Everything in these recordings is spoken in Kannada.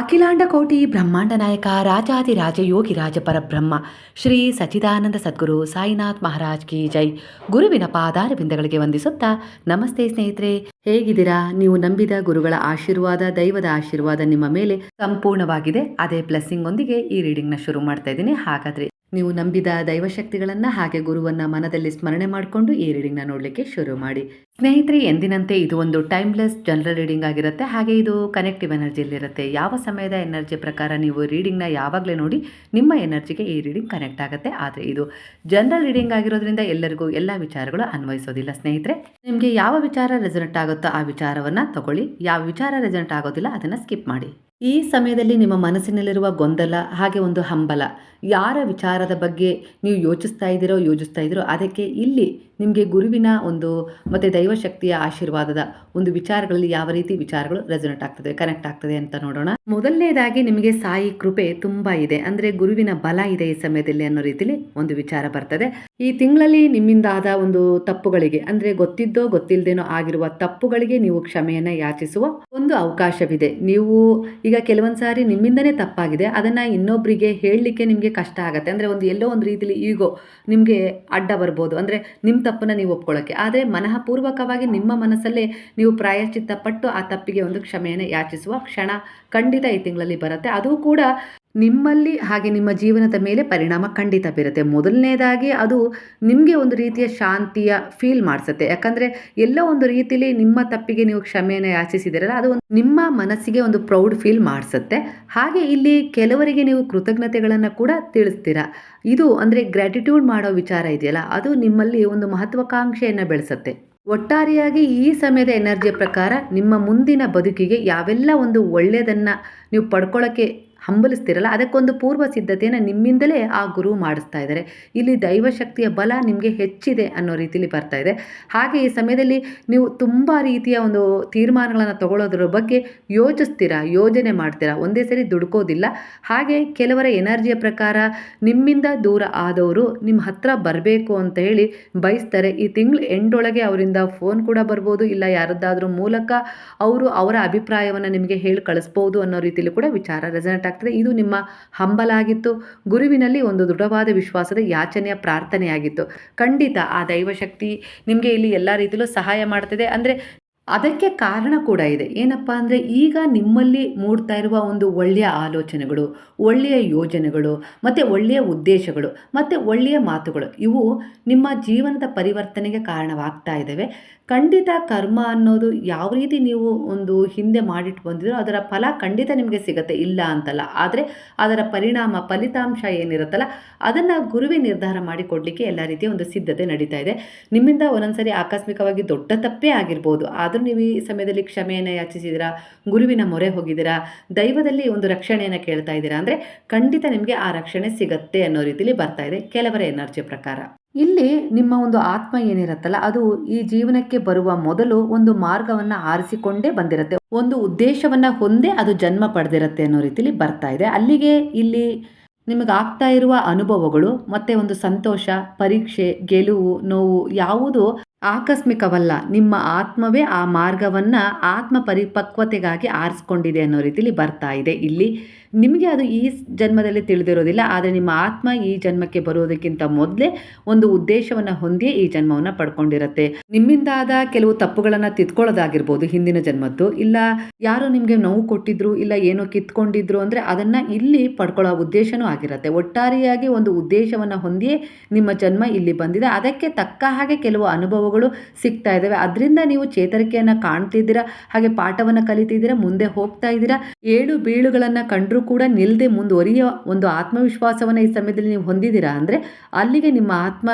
ಅಖಿಲಾಂಡ ಕೋಟಿ ಬ್ರಹ್ಮಾಂಡ ನಾಯಕ ರಾಜಾದಿರಾಜ ಯೋಗಿ ರಾಜ ಪರಬ್ರಹ್ಮ ಶ್ರೀ ಸಚಿದಾನಂದ ಸದ್ಗುರು ಸಾಯಿನಾಥ್ ಮಹಾರಾಜ್ ಕಿ ಜೈ. ಗುರುವಿನ ಪಾದಾರವಿಂದಗಳಿಗೆ ವಂದಿಸುತ್ತಾ, ನಮಸ್ತೆ ಸ್ನೇಹಿತರೆ. ಹೇಗಿದ್ದೀರಾ? ನೀವು ನಂಬಿದ ಗುರುಗಳ ಆಶೀರ್ವಾದ, ದೈವದ ಆಶೀರ್ವಾದ ನಿಮ್ಮ ಮೇಲೆ ಸಂಪೂರ್ಣವಾಗಿದೆ. ಅದೇ ಬ್ಲೆಸ್ಸಿಂಗ್ ಒಂದಿಗೆ ಈ ರೀಡಿಂಗ್ನ ಶುರು ಮಾಡ್ತಾ ಇದ್ದೀನಿ. ಹಾಗಾದ್ರೆ ನೀವು ನಂಬಿದ ದೈವಶಕ್ತಿಗಳನ್ನು ಹಾಗೆ ಗುರುವನ್ನ ಮನದಲ್ಲಿ ಸ್ಮರಣೆ ಮಾಡಿಕೊಂಡು ಈ ರೀಡಿಂಗ್ನ ನೋಡಲಿಕ್ಕೆ ಶುರು ಮಾಡಿ. ಸ್ನೇಹಿತರೆ, ಎಂದಿನಂತೆ ಇದು ಒಂದು ಟೈಮ್ಲೆಸ್ ಜನರಲ್ ರೀಡಿಂಗ್ ಆಗಿರುತ್ತೆ. ಹಾಗೆ ಇದು ಕನೆಕ್ಟಿವ್ ಎನರ್ಜಿಯಲ್ಲಿರುತ್ತೆ. ಯಾವ ಸಮಯದ ಎನರ್ಜಿ ಪ್ರಕಾರ ನೀವು ರೀಡಿಂಗ್ನ ಯಾವಾಗಲೇ ನೋಡಿ ನಿಮ್ಮ ಎನರ್ಜಿಗೆ ಈ ರೀಡಿಂಗ್ ಕನೆಕ್ಟ್ ಆಗುತ್ತೆ. ಆದರೆ ಇದು ಜನರಲ್ ರೀಡಿಂಗ್ ಆಗಿರೋದ್ರಿಂದ ಎಲ್ಲರಿಗೂ ಎಲ್ಲ ವಿಚಾರಗಳು ಅನ್ವಯಿಸೋದಿಲ್ಲ. ಸ್ನೇಹಿತರೆ, ನಿಮಗೆ ಯಾವ ವಿಚಾರ ರೆಸನೆಟ್ ಆಗುತ್ತೋ ಆ ವಿಚಾರವನ್ನು ತಗೊಳ್ಳಿ. ಯಾವ ವಿಚಾರ ರೆಸನೆಟ್ ಆಗೋದಿಲ್ಲ ಅದನ್ನು ಸ್ಕಿಪ್ ಮಾಡಿ. ಈ ಸಮಯದಲ್ಲಿ ನಿಮ್ಮ ಮನಸ್ಸಿನಲ್ಲಿರುವ ಗೊಂದಲ, ಹಾಗೆ ಒಂದು ಹಂಬಲ ಯಾರ ವಿಚಾರದ ಬಗ್ಗೆ ನೀವು ಯೋಚಿಸ್ತಾ ಇದ್ದೀರೋ ಯೋಚಿಸ್ತಾ ಇದ್ದೀರೋ, ಅದಕ್ಕೆ ಇಲ್ಲಿ ನಿಮಗೆ ಗುರುವಿನ ಒಂದು ಮತ್ತು ದೈವಶಕ್ತಿಯ ಆಶೀರ್ವಾದದ ಒಂದು ವಿಚಾರಗಳಲ್ಲಿ ಯಾವ ರೀತಿ ವಿಚಾರಗಳು ರೆಸೊನೇಟ್ ಆಗ್ತದೆ ಕನೆಕ್ಟ್ ಆಗ್ತದೆ ಅಂತ ನೋಡೋಣ. ಮೊದಲನೇದಾಗಿ ನಿಮಗೆ ಸಾಯಿ ಕೃಪೆ ತುಂಬ ಇದೆ. ಅಂದರೆ ಗುರುವಿನ ಬಲ ಇದೆ ಈ ಸಮಯದಲ್ಲಿ ಅನ್ನೋ ರೀತಿಲಿ ಒಂದು ವಿಚಾರ ಬರ್ತದೆ. ಈ ತಿಂಗಳಲ್ಲಿ ನಿಮ್ಮಿಂದಾದ ಒಂದು ತಪ್ಪುಗಳಿಗೆ, ಅಂದರೆ ಗೊತ್ತಿದ್ದೋ ಗೊತ್ತಿಲ್ಲದೇನೋ ಆಗಿರುವ ತಪ್ಪುಗಳಿಗೆ ನೀವು ಕ್ಷಮೆಯನ್ನು ಯಾಚಿಸುವ ಒಂದು ಅವಕಾಶವಿದೆ. ನೀವು ಈಗ ಕೆಲವೊಂದು ಸಾರಿ ನಿಮ್ಮಿಂದನೇ ತಪ್ಪಾಗಿದೆ. ಅದನ್ನು ಇನ್ನೊಬ್ಬರಿಗೆ ಹೇಳಲಿಕ್ಕೆ ನಿಮಗೆ ಕಷ್ಟ ಆಗುತ್ತೆ. ಅಂದರೆ ಒಂದು ಎಲ್ಲೋ ಒಂದು ರೀತಿಲಿ ಈಗೋ ನಿಮಗೆ ಅಡ್ಡ ಬರ್ಬೋದು. ಅಂದರೆ ನಿಮ್ಮ ತಪ್ಪನ್ನು ನೀವು ಒಪ್ಕೊಳ್ಳೋಕ್ಕೆ ಆದರೆ ಮನಃಪೂರ್ವಕವಾಗಿ ನಿಮ್ಮ ಮನಸ್ಸಲ್ಲೇ ನೀವು ಪ್ರಾಯಶ್ಚಿತ್ತ ಪಟ್ಟು ಆ ತಪ್ಪಿಗೆ ಒಂದು ಕ್ಷಮೆಯನ್ನು ಯಾಚಿಸುವ ಕ್ಷಣ ಖಂಡಿತ ಈ ತಿಂಗಳಲ್ಲಿ ಬರುತ್ತೆ. ಅದು ಕೂಡ ನಿಮ್ಮಲ್ಲಿ ಹಾಗೆ ನಿಮ್ಮ ಜೀವನದ ಮೇಲೆ ಪರಿಣಾಮ ಖಂಡಿತ ಬೀರುತ್ತೆ. ಮೊದಲನೇದಾಗಿ ಅದು ನಿಮಗೆ ಒಂದು ರೀತಿಯ ಶಾಂತಿಯ ಫೀಲ್ ಮಾಡಿಸುತ್ತೆ. ಯಾಕಂದರೆ ಎಲ್ಲೋ ಒಂದು ರೀತಿಲಿ ನಿಮ್ಮ ತಪ್ಪಿಗೆ ನೀವು ಕ್ಷಮೆಯನ್ನು ಯಾಚಿಸಿದಿರಲ್ಲ, ಅದು ನಿಮ್ಮ ಮನಸ್ಸಿಗೆ ಒಂದು ಪ್ರೌಡ್ ಫೀಲ್ ಮಾಡಿಸುತ್ತೆ. ಹಾಗೆ ಇಲ್ಲಿ ಕೆಲವರಿಗೆ ನೀವು ಕೃತಜ್ಞತೆಗಳನ್ನು ಕೂಡ ತಿಳಿಸ್ತೀರಾ. ಇದು ಅಂದರೆ ಗ್ರ್ಯಾಟಿಟ್ಯೂಡ್ ಮಾಡೋ ವಿಚಾರ ಇದೆಯಲ್ಲ, ಅದು ನಿಮ್ಮಲ್ಲಿ ಒಂದು ಮಹತ್ವಾಕಾಂಕ್ಷೆಯನ್ನು ಬೆಳೆಸುತ್ತೆ. ಒಟ್ಟಾರೆಯಾಗಿ ಈ ಸಮಯದ ಎನರ್ಜಿಯ ಪ್ರಕಾರ ನಿಮ್ಮ ಮುಂದಿನ ಬದುಕಿಗೆ ಯಾವೆಲ್ಲ ಒಂದು ಒಳ್ಳೆಯದನ್ನು ನೀವು ಪಡ್ಕೊಳ್ಳೋಕ್ಕೆ ಹಂಬಲಿಸ್ತಿರಲ್ಲ, ಅದಕ್ಕೊಂದು ಪೂರ್ವ ಸಿದ್ಧತೆಯನ್ನು ನಿಮ್ಮಿಂದಲೇ ಆ ಗುರು ಮಾಡಿಸ್ತಾ ಇದ್ದಾರೆ. ಇಲ್ಲಿ ದೈವಶಕ್ತಿಯ ಬಲ ನಿಮಗೆ ಹೆಚ್ಚಿದೆ ಅನ್ನೋ ರೀತಿಯಲ್ಲಿ ಬರ್ತಾ ಇದೆ. ಹಾಗೆ ಈ ಸಮಯದಲ್ಲಿ ನೀವು ತುಂಬ ರೀತಿಯ ಒಂದು ತೀರ್ಮಾನಗಳನ್ನು ತಗೊಳ್ಳೋದ್ರ ಬಗ್ಗೆ ಯೋಚಿಸ್ತೀರಾ, ಯೋಜನೆ ಮಾಡ್ತೀರಾ, ಒಂದೇ ಸರಿ ದುಡ್ಕೋದಿಲ್ಲ. ಹಾಗೆ ಕೆಲವರ ಎನರ್ಜಿಯ ಪ್ರಕಾರ ನಿಮ್ಮಿಂದ ದೂರ ಆದವರು ನಿಮ್ಮ ಹತ್ರ ಬರಬೇಕು ಅಂತ ಹೇಳಿ ಬಯಸ್ತಾರೆ. ಈ ತಿಂಗಳು ಎಂಡೊಳಗೆ ಅವರಿಂದ ಫೋನ್ ಕೂಡ ಬರ್ಬೋದು, ಇಲ್ಲ ಯಾರದ್ದಾದ್ರೂ ಮೂಲಕ ಅವರು ಅವರ ಅಭಿಪ್ರಾಯವನ್ನು ನಿಮಗೆ ಹೇಳಿ ಕಳಿಸ್ಬೋದು ಅನ್ನೋ ರೀತಿಯಲ್ಲಿ ಕೂಡ ವಿಚಾರ ರೆಸನೆಟ್ ಆಗ್ತದೆ. ಇದು ನಿಮ್ಮ ಹಂಬಲ ಆಗಿತ್ತು ಗುರುವಿನಲ್ಲಿ ಒಂದು ದೃಢವಾದ ವಿಶ್ವಾಸದ ಯಾಚನೆಯ ಪ್ರಾರ್ಥನೆಯಾಗಿತ್ತು. ಖಂಡಿತ ಆ ದೈವಶಕ್ತಿ ನಿಮಗೆ ಇಲ್ಲಿ ಎಲ್ಲ ರೀತಿಯಲ್ಲೂ ಸಹಾಯ ಮಾಡ್ತದೆ. ಅಂದರೆ ಅದಕ್ಕೆ ಕಾರಣ ಕೂಡ ಇದೆ. ಏನಪ್ಪ ಅಂದರೆ ಈಗ ನಿಮ್ಮಲ್ಲಿ ಮೂಡ್ತಾ ಇರುವ ಒಂದು ಒಳ್ಳೆಯ ಆಲೋಚನೆಗಳು, ಒಳ್ಳೆಯ ಯೋಜನೆಗಳು, ಮತ್ತು ಒಳ್ಳೆಯ ಉದ್ದೇಶಗಳು, ಮತ್ತು ಒಳ್ಳೆಯ ಮಾತುಗಳು, ಇವು ನಿಮ್ಮ ಜೀವನದ ಪರಿವರ್ತನೆಗೆ ಕಾರಣವಾಗ್ತಾ ಇದ್ದಾವೆ. ಖಂಡಿತ ಕರ್ಮ ಅನ್ನೋದು ಯಾವ ರೀತಿ ನೀವು ಒಂದು ಹಿಂದೆ ಮಾಡಿಟ್ಟು ಬಂದಿರೋ ಅದರ ಫಲ ಖಂಡಿತ ನಿಮಗೆ ಸಿಗುತ್ತೆ. ಇಲ್ಲ ಅಂತಲ್ಲ. ಆದರೆ ಅದರ ಪರಿಣಾಮ, ಫಲಿತಾಂಶ ಏನಿರುತ್ತಲ್ಲ, ಅದನ್ನು ಗುರುವೇ ನಿರ್ಧಾರ ಮಾಡಿ ಕೊಡಲಿಕ್ಕೆ ಎಲ್ಲ ರೀತಿಯ ಒಂದು ಸಿದ್ಧತೆ ನಡೀತಾ ಇದೆ. ನಿಮ್ಮಿಂದ ಒಂದೊಂದ್ಸರಿ ಆಕಸ್ಮಿಕವಾಗಿ ದೊಡ್ಡ ತಪ್ಪೇ ಆಗಿರ್ಬೋದು. ಆದರೂ ನೀವು ಈ ಸಮಯದಲ್ಲಿ ಕ್ಷಮೆಯನ್ನು ಯಾಚಿಸಿದ್ದೀರಾ? ಗುರುವಿನ ಮೊರೆ ಹೋಗಿದ್ದೀರಾ? ದೈವದಲ್ಲಿ ಒಂದು ರಕ್ಷಣೆಯನ್ನು ಕೇಳ್ತಾ ಇದ್ದೀರಾ? ಅಂದರೆ ಖಂಡಿತ ನಿಮಗೆ ಆ ರಕ್ಷಣೆ ಸಿಗತ್ತೆ ಅನ್ನೋ ರೀತಿಯಲ್ಲಿ ಬರ್ತಾ ಇದೆ. ಕೆಲವರ ಎನರ್ಜಿ ಪ್ರಕಾರ. ಇಲ್ಲಿ ನಿಮ್ಮ ಒಂದು ಆತ್ಮ ಏನಿರುತ್ತಲ್ಲ, ಅದು ಈ ಜೀವನಕ್ಕೆ ಬರುವ ಮೊದಲು ಒಂದು ಮಾರ್ಗವನ್ನು ಆರಿಸಿಕೊಂಡೇ ಬಂದಿರುತ್ತೆ. ಒಂದು ಉದ್ದೇಶವನ್ನು ಹೊಂದೇ ಅದು ಜನ್ಮ ಪಡೆದಿರುತ್ತೆ ಅನ್ನೋ ರೀತಿಲಿ ಬರ್ತಾ ಇದೆ. ಅಲ್ಲಿಗೆ ಇಲ್ಲಿ ನಿಮಗೆ ಆಗ್ತಾ ಇರುವ ಅನುಭವಗಳು, ಮತ್ತೆ ಒಂದು ಸಂತೋಷ, ಪರೀಕ್ಷೆ, ಗೆಲುವು, ನೋವು ಯಾವುದು ಆಕಸ್ಮಿಕವಲ್ಲ. ನಿಮ್ಮ ಆತ್ಮವೇ ಆ ಮಾರ್ಗವನ್ನು ಆತ್ಮ ಪರಿಪಕ್ವತೆಗಾಗಿ ಆರಿಸ್ಕೊಂಡಿದೆ ಅನ್ನೋ ರೀತಿಲಿ ಬರ್ತಾ ಇದೆ. ಇಲ್ಲಿ ನಿಮಗೆ ಅದು ಈ ಜನ್ಮದಲ್ಲಿ ತಿಳಿದಿರೋದಿಲ್ಲ, ಆದರೆ ನಿಮ್ಮ ಆತ್ಮ ಈ ಜನ್ಮಕ್ಕೆ ಬರೋದಕ್ಕಿಂತ ಮೊದಲೇ ಒಂದು ಉದ್ದೇಶವನ್ನು ಹೊಂದಿಯೇ ಈ ಜನ್ಮವನ್ನು ಪಡ್ಕೊಂಡಿರುತ್ತೆ. ನಿಮ್ಮಿಂದಾದ ಕೆಲವು ತಪ್ಪುಗಳನ್ನು ತಿದ್ಕೊಳ್ಳೋದಾಗಿರ್ಬೋದು ಹಿಂದಿನ ಜನ್ಮದ್ದು, ಇಲ್ಲ ಯಾರೋ ನಿಮಗೆ ನೋವು ಕೊಟ್ಟಿದ್ರು, ಇಲ್ಲ ಏನೋ ಕಿತ್ಕೊಂಡಿದ್ರು ಅಂದರೆ ಅದನ್ನು ಇಲ್ಲಿ ಪಡ್ಕೊಳ್ಳೋ ಉದ್ದೇಶನೂ ಆಗಿರುತ್ತೆ. ಒಟ್ಟಾರೆಯಾಗಿ ಒಂದು ಉದ್ದೇಶವನ್ನು ಹೊಂದಿಯೇ ನಿಮ್ಮ ಜನ್ಮ ಇಲ್ಲಿ ಬಂದಿದೆ. ಅದಕ್ಕೆ ತಕ್ಕ ಹಾಗೆ ಕೆಲವು ಅನುಭವಗಳು ಸಿಗ್ತಾ ಇದ್ದಾವೆ ಅದರಿಂದ ನೀವು ಚೇತರಿಕೆಯನ್ನು ಕಾಣ್ತಿದ್ದೀರಾ, ಹಾಗೆ ಪಾಠವನ್ನು ಕಲಿತಿದ್ದೀರಾ, ಮುಂದೆ ಹೋಗ್ತಾ ಇದ್ದೀರಾ, ಏಳು ಬೀಳುಗಳನ್ನು ಕಂಡ್ರೂ ಕೂಡ ನಿಲ್ಲದೆ ಮುಂದುವರಿಯೋ ಒಂದು ಆತ್ಮವಿಶ್ವಾಸವನ್ನು ಈ ಸಮಯದಲ್ಲಿ ನೀವು ಹೊಂದಿದ್ದೀರಾ? ಅಂದರೆ ಅಲ್ಲಿಗೆ ನಿಮ್ಮ ಆತ್ಮ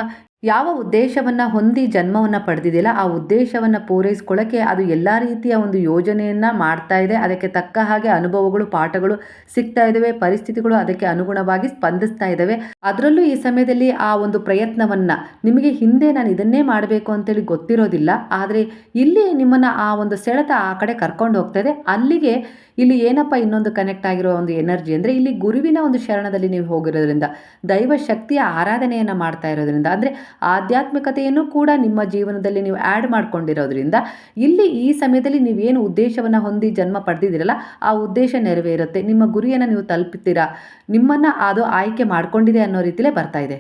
ಯಾವ ಉದ್ದೇಶವನ್ನು ಹೊಂದಿ ಜನ್ಮವನ್ನು ಪಡೆದಿದೆಯಲ್ಲ, ಆ ಉದ್ದೇಶವನ್ನು ಪೂರೈಸ್ಕೊಳ್ಳೋಕ್ಕೆ ಅದು ಎಲ್ಲ ರೀತಿಯ ಒಂದು ಯೋಜನೆಯನ್ನು ಮಾಡ್ತಾ ಇದೆ. ಅದಕ್ಕೆ ತಕ್ಕ ಹಾಗೆ ಅನುಭವಗಳು, ಪಾಠಗಳು ಸಿಗ್ತಾ ಇದ್ದಾವೆ ಪರಿಸ್ಥಿತಿಗಳು ಅದಕ್ಕೆ ಅನುಗುಣವಾಗಿ ಸ್ಪಂದಿಸ್ತಾ ಇದ್ದಾವೆ ಅದರಲ್ಲೂ ಈ ಸಮಯದಲ್ಲಿ ಆ ಒಂದು ಪ್ರಯತ್ನವನ್ನು ನಿಮಗೆ ಹಿಂದೆ ನಾನು ಇದನ್ನೇ ಮಾಡಬೇಕು ಅಂತೇಳಿ ಗೊತ್ತಿರೋದಿಲ್ಲ. ಆದರೆ ಇಲ್ಲಿ ನಿಮ್ಮನ್ನು ಆ ಒಂದು ಸೆಳೆತ ಆ ಕಡೆ ಕರ್ಕೊಂಡು ಹೋಗ್ತಾ ಇದೆ. ಅಲ್ಲಿಗೆ ಇಲ್ಲಿ ಏನಪ್ಪ ಇನ್ನೊಂದು ಕನೆಕ್ಟ್ ಆಗಿರೋ ಒಂದು ಎನರ್ಜಿ ಅಂದರೆ ಇಲ್ಲಿ ಗುರುವಿನ ಒಂದು ಶರಣದಲ್ಲಿ ನೀವು ಹೋಗಿರೋದ್ರಿಂದ ದೈವ ಶಕ್ತಿಯ ಆರಾಧನೆಯನ್ನು ಮಾಡ್ತಾ ಇರೋದ್ರಿಂದ. ಅಂದರೆ ಆಧ್ಯಾತ್ಮಿಕತೆಯನ್ನು ಕೂಡ ನಿಮ್ಮ ಜೀವನದಲ್ಲಿ ನೀವು ಆ್ಯಡ್ ಮಾಡ್ಕೊಂಡಿರೋದ್ರಿಂದ ಇಲ್ಲಿ ಈ ಸಮಯದಲ್ಲಿ ನೀವೇನು ಉದ್ದೇಶವನ್ನು ಹೊಂದಿ ಜನ್ಮ ಪಡೆದಿದ್ದೀರಲ್ಲ, ಆ ಉದ್ದೇಶ ನೆರವೇರುತ್ತೆ. ನಿಮ್ಮ ಗುರಿಯನ್ನು ನೀವು ತಲುಪುತ್ತೀರಾ? ನಿಮ್ಮನ್ನು ಅದು ಆಯ್ಕೆ ಮಾಡ್ಕೊಂಡಿದೆ ಅನ್ನೋ ರೀತಿಲೇ ಬರ್ತಾ ಇದೆ.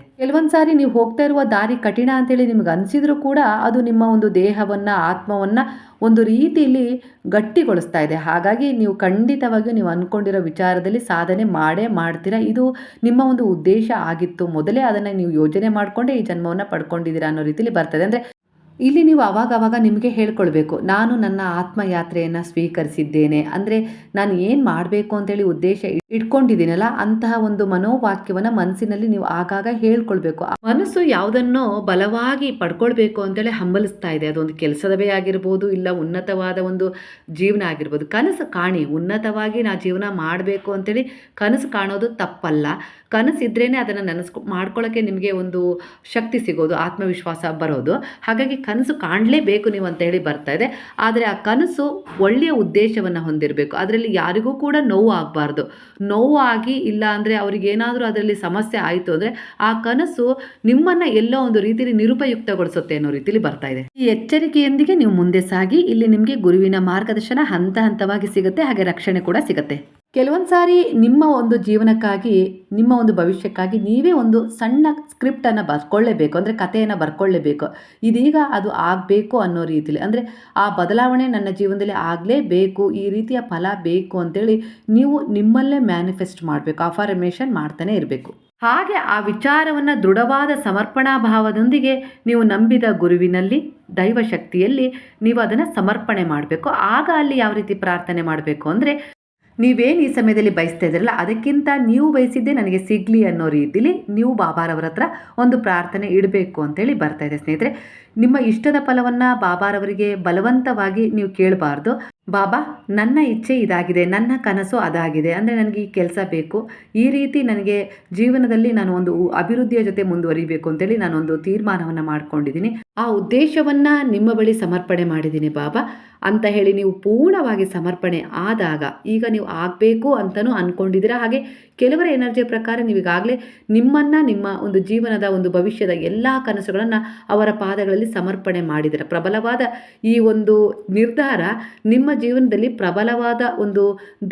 ಸಾರಿ ನೀವು ಹೋಗ್ತಾ ಇರುವ ದಾರಿ ಕಠಿಣ ಅಂತೇಳಿ ನಿಮ್ಗೆ ಅನಿಸಿದ್ರು ಕೂಡ ಅದು ನಿಮ್ಮ ಒಂದು ದೇಹವನ್ನು, ಆತ್ಮವನ್ನು ಒಂದು ರೀತಿಯಲ್ಲಿ ಗಟ್ಟಿಗೊಳಿಸ್ತಾ ಇದೆ. ಹಾಗಾಗಿ ನೀವು ಖಂಡಿತವಾಗಿಯೂ ನೀವು ಅಂದ್ಕೊಂಡಿರೋ ವಿಚಾರದಲ್ಲಿ ಸಾಧನೆ ಮಾಡೇ ಮಾಡ್ತೀರಾ? ಇದು ನಿಮ್ಮ ಒಂದು ಉದ್ದೇಶ ಆಗಿತ್ತು. ಮೊದಲೇ ಅದನ್ನು ನೀವು ಯೋಜನೆ ಮಾಡಿಕೊಂಡೇ ಈ ಜನ್ಮವನ್ನು ಪಡ್ಕೊಂಡಿದ್ದೀರಾ ಅನ್ನೋ ರೀತಿಯಲ್ಲಿ ಬರ್ತದೆ. ಅಂದರೆ ಇಲ್ಲಿ ನೀವು ಅವಾಗ ಅವಾಗ ನಿಮಗೆ ಹೇಳ್ಕೊಳ್ಬೇಕು, ನಾನು ನನ್ನ ಆತ್ಮಯಾತ್ರೆಯನ್ನು ಸ್ವೀಕರಿಸಿದ್ದೇನೆ, ಅಂದರೆ ನಾನು ಏನು ಮಾಡಬೇಕು ಅಂತೇಳಿ ಉದ್ದೇಶ ಇಟ್ಕೊಂಡಿದ್ದೀನಲ್ಲ, ಅಂತಹ ಒಂದು ಮನೋವಾಕ್ಯವನ್ನು ಮನಸ್ಸಿನಲ್ಲಿ ನೀವು ಆಗಾಗ ಹೇಳ್ಕೊಳ್ಬೇಕು. ಮನಸ್ಸು ಯಾವುದನ್ನೋ ಬಲವಾಗಿ ಪಡ್ಕೊಳ್ಬೇಕು ಅಂತೇಳಿ ಹಂಬಲಿಸ್ತಾ ಇದೆ. ಅದೊಂದು ಕೆಲಸದವೇ ಆಗಿರ್ಬೋದು, ಇಲ್ಲ ಉನ್ನತವಾದ ಒಂದು ಜೀವನ ಆಗಿರ್ಬೋದು. ಕನಸು ಕಾಣಿ, ಉನ್ನತವಾಗಿ ನಾ ಜೀವನ ಮಾಡಬೇಕು ಅಂತೇಳಿ ಕನಸು ಕಾಣೋದು ತಪ್ಪಲ್ಲ. ಕನಸಿದ್ರೇ ಅದನ್ನು ನನಸ್ಕೊ ಮಾಡ್ಕೊಳ್ಳೋಕ್ಕೆ ನಿಮಗೆ ಒಂದು ಶಕ್ತಿ ಸಿಗೋದು, ಆತ್ಮವಿಶ್ವಾಸ ಬರೋದು. ಹಾಗಾಗಿ ಕನಸು ಕಾಣಲೇಬೇಕು ನೀವು ಅಂತ ಹೇಳಿ ಬರ್ತಾ ಇದೆ. ಆದರೆ ಆ ಕನಸು ಒಳ್ಳೆಯ ಉದ್ದೇಶವನ್ನು ಹೊಂದಿರಬೇಕು. ಅದರಲ್ಲಿ ಯಾರಿಗೂ ಕೂಡ ನೋವು ಆಗಬಾರ್ದು ನೋವು ಆಗಿ ಇಲ್ಲ ಅಂದರೆ ಅವ್ರಿಗೇನಾದರೂ ಅದರಲ್ಲಿ ಸಮಸ್ಯೆ ಆಯಿತು ಅಂದರೆ ಆ ಕನಸು ನಿಮ್ಮನ್ನು ಎಲ್ಲೋ ಒಂದು ರೀತಿಯಲ್ಲಿ ನಿರುಪಯುಕ್ತಗೊಳಿಸುತ್ತೆ ಅನ್ನೋ ರೀತಿಯಲ್ಲಿ ಬರ್ತಾ ಇದೆ. ಈ ಎಚ್ಚರಿಕೆಯೊಂದಿಗೆ ನೀವು ಮುಂದೆ ಸಾಗಿ, ಇಲ್ಲಿ ನಿಮಗೆ ಗುರುವಿನ ಮಾರ್ಗದರ್ಶನ ಹಂತ ಹಂತವಾಗಿ ಸಿಗುತ್ತೆ, ಹಾಗೆ ರಕ್ಷಣೆ ಕೂಡ ಸಿಗುತ್ತೆ. ಕೆಲವೊಂದು ಸಾರಿ ನಿಮ್ಮ ಒಂದು ಜೀವನಕ್ಕಾಗಿ, ನಿಮ್ಮ ಒಂದು ಭವಿಷ್ಯಕ್ಕಾಗಿ ನೀವೇ ಒಂದು ಸಣ್ಣ ಸ್ಕ್ರಿಪ್ಟನ್ನು ಬರ್ಕೊಳ್ಳೇಬೇಕು, ಅಂದರೆ ಕಥೆಯನ್ನು ಬರ್ಕೊಳ್ಳೇಬೇಕು. ಇದೀಗ ಅದು ಆಗಬೇಕು ಅನ್ನೋ ರೀತಿಯಲ್ಲಿ ಅಂದರೆ ಆ ಬದಲಾವಣೆ ನನ್ನ ಜೀವನದಲ್ಲಿ ಆಗಲೇಬೇಕು, ಈ ರೀತಿಯ ಫಲ ಬೇಕು ಅಂತೇಳಿ ನೀವು ನಿಮ್ಮಲ್ಲೇ ಮ್ಯಾನಿಫೆಸ್ಟ್ ಮಾಡಬೇಕು ಅಫಾರ್ಮೇಷನ್ ಮಾಡ್ತಾನೆ ಇರಬೇಕು. ಹಾಗೆ ಆ ವಿಚಾರವನ್ನು ದೃಢವಾದ ಸಮರ್ಪಣಾ ಭಾವದೊಂದಿಗೆ ನೀವು ನಂಬಿದ ಗುರುವಿನಲ್ಲಿ, ದೈವಶಕ್ತಿಯಲ್ಲಿ ನೀವು ಅದನ್ನು ಸಮರ್ಪಣೆ ಮಾಡಬೇಕು. ಆಗ ಅಲ್ಲಿ ಯಾವ ರೀತಿ ಪ್ರಾರ್ಥನೆ ಮಾಡಬೇಕು ಅಂದರೆ ನೀವೇನು ಈ ಸಮಯದಲ್ಲಿ ಬಯಸ್ತಾ ಇದ್ದೀರಲ್ಲ, ಅದಕ್ಕಿಂತ ನೀವು ಬಯಸಿದ್ದೇ ನನಗೆ ಸಿಗಲಿ ಅನ್ನೋ ರೀತಿಲಿ ನೀವು ಬಾಬಾರವರ ಹತ್ರ ಒಂದು ಪ್ರಾರ್ಥನೆ ಇಡಬೇಕು ಅಂತೇಳಿ ಬರ್ತಾ ಇದೆ ಸ್ನೇಹಿತರೆ. ನಿಮ್ಮ ಇಷ್ಟದ ಫಲವನ್ನು ಬಾಬಾರವರಿಗೆ ಬಲವಂತವಾಗಿ ನೀವು ಕೇಳಬಾರ್ದು. ಬಾಬಾ, ನನ್ನ ಇಚ್ಛೆ ಇದಾಗಿದೆ, ನನ್ನ ಕನಸು ಅದಾಗಿದೆ, ಅಂದರೆ ನನಗೆ ಈ ಕೆಲಸ ಬೇಕು. ಈ ರೀತಿ ನನಗೆ ಜೀವನದಲ್ಲಿ ನಾನು ಒಂದು ಅಭಿವೃದ್ಧಿಯ ಜೊತೆ ಮುಂದುವರಿಬೇಕು ಅಂತೇಳಿ ನಾನೊಂದು ತೀರ್ಮಾನವನ್ನು ಮಾಡ್ಕೊಂಡಿದ್ದೀನಿ. ಆ ಉದ್ದೇಶವನ್ನು ನಿಮ್ಮ ಬಳಿ ಸಮರ್ಪಣೆ ಮಾಡಿದ್ದೀನಿ ಬಾಬಾ. ಅಂತ ಹೇಳಿ ನೀವು ಪೂರ್ಣವಾಗಿ ಸಮರ್ಪಣೆ ಆದಾಗ ಈಗ ನೀವು ಆಗಬೇಕು ಅಂತಲೂ ಅಂದ್ಕೊಂಡಿದ್ದೀರಾ ಹಾಗೆ ಕೆಲವರ ಎನರ್ಜಿಯ ಪ್ರಕಾರ ನೀವೀಗಾಗಲೇ ನಿಮ್ಮನ್ನು, ನಿಮ್ಮ ಒಂದು ಜೀವನದ ಒಂದು ಭವಿಷ್ಯದ ಎಲ್ಲ ಕನಸುಗಳನ್ನು ಅವರ ಪಾದಗಳಲ್ಲಿ ಸಮರ್ಪಣೆ ಮಾಡಿದ್ದೀರ? ಪ್ರಬಲವಾದ ಈ ಒಂದು ನಿರ್ಧಾರ ನಿಮ್ಮ ಜೀವನದಲ್ಲಿ ಪ್ರಬಲವಾದ ಒಂದು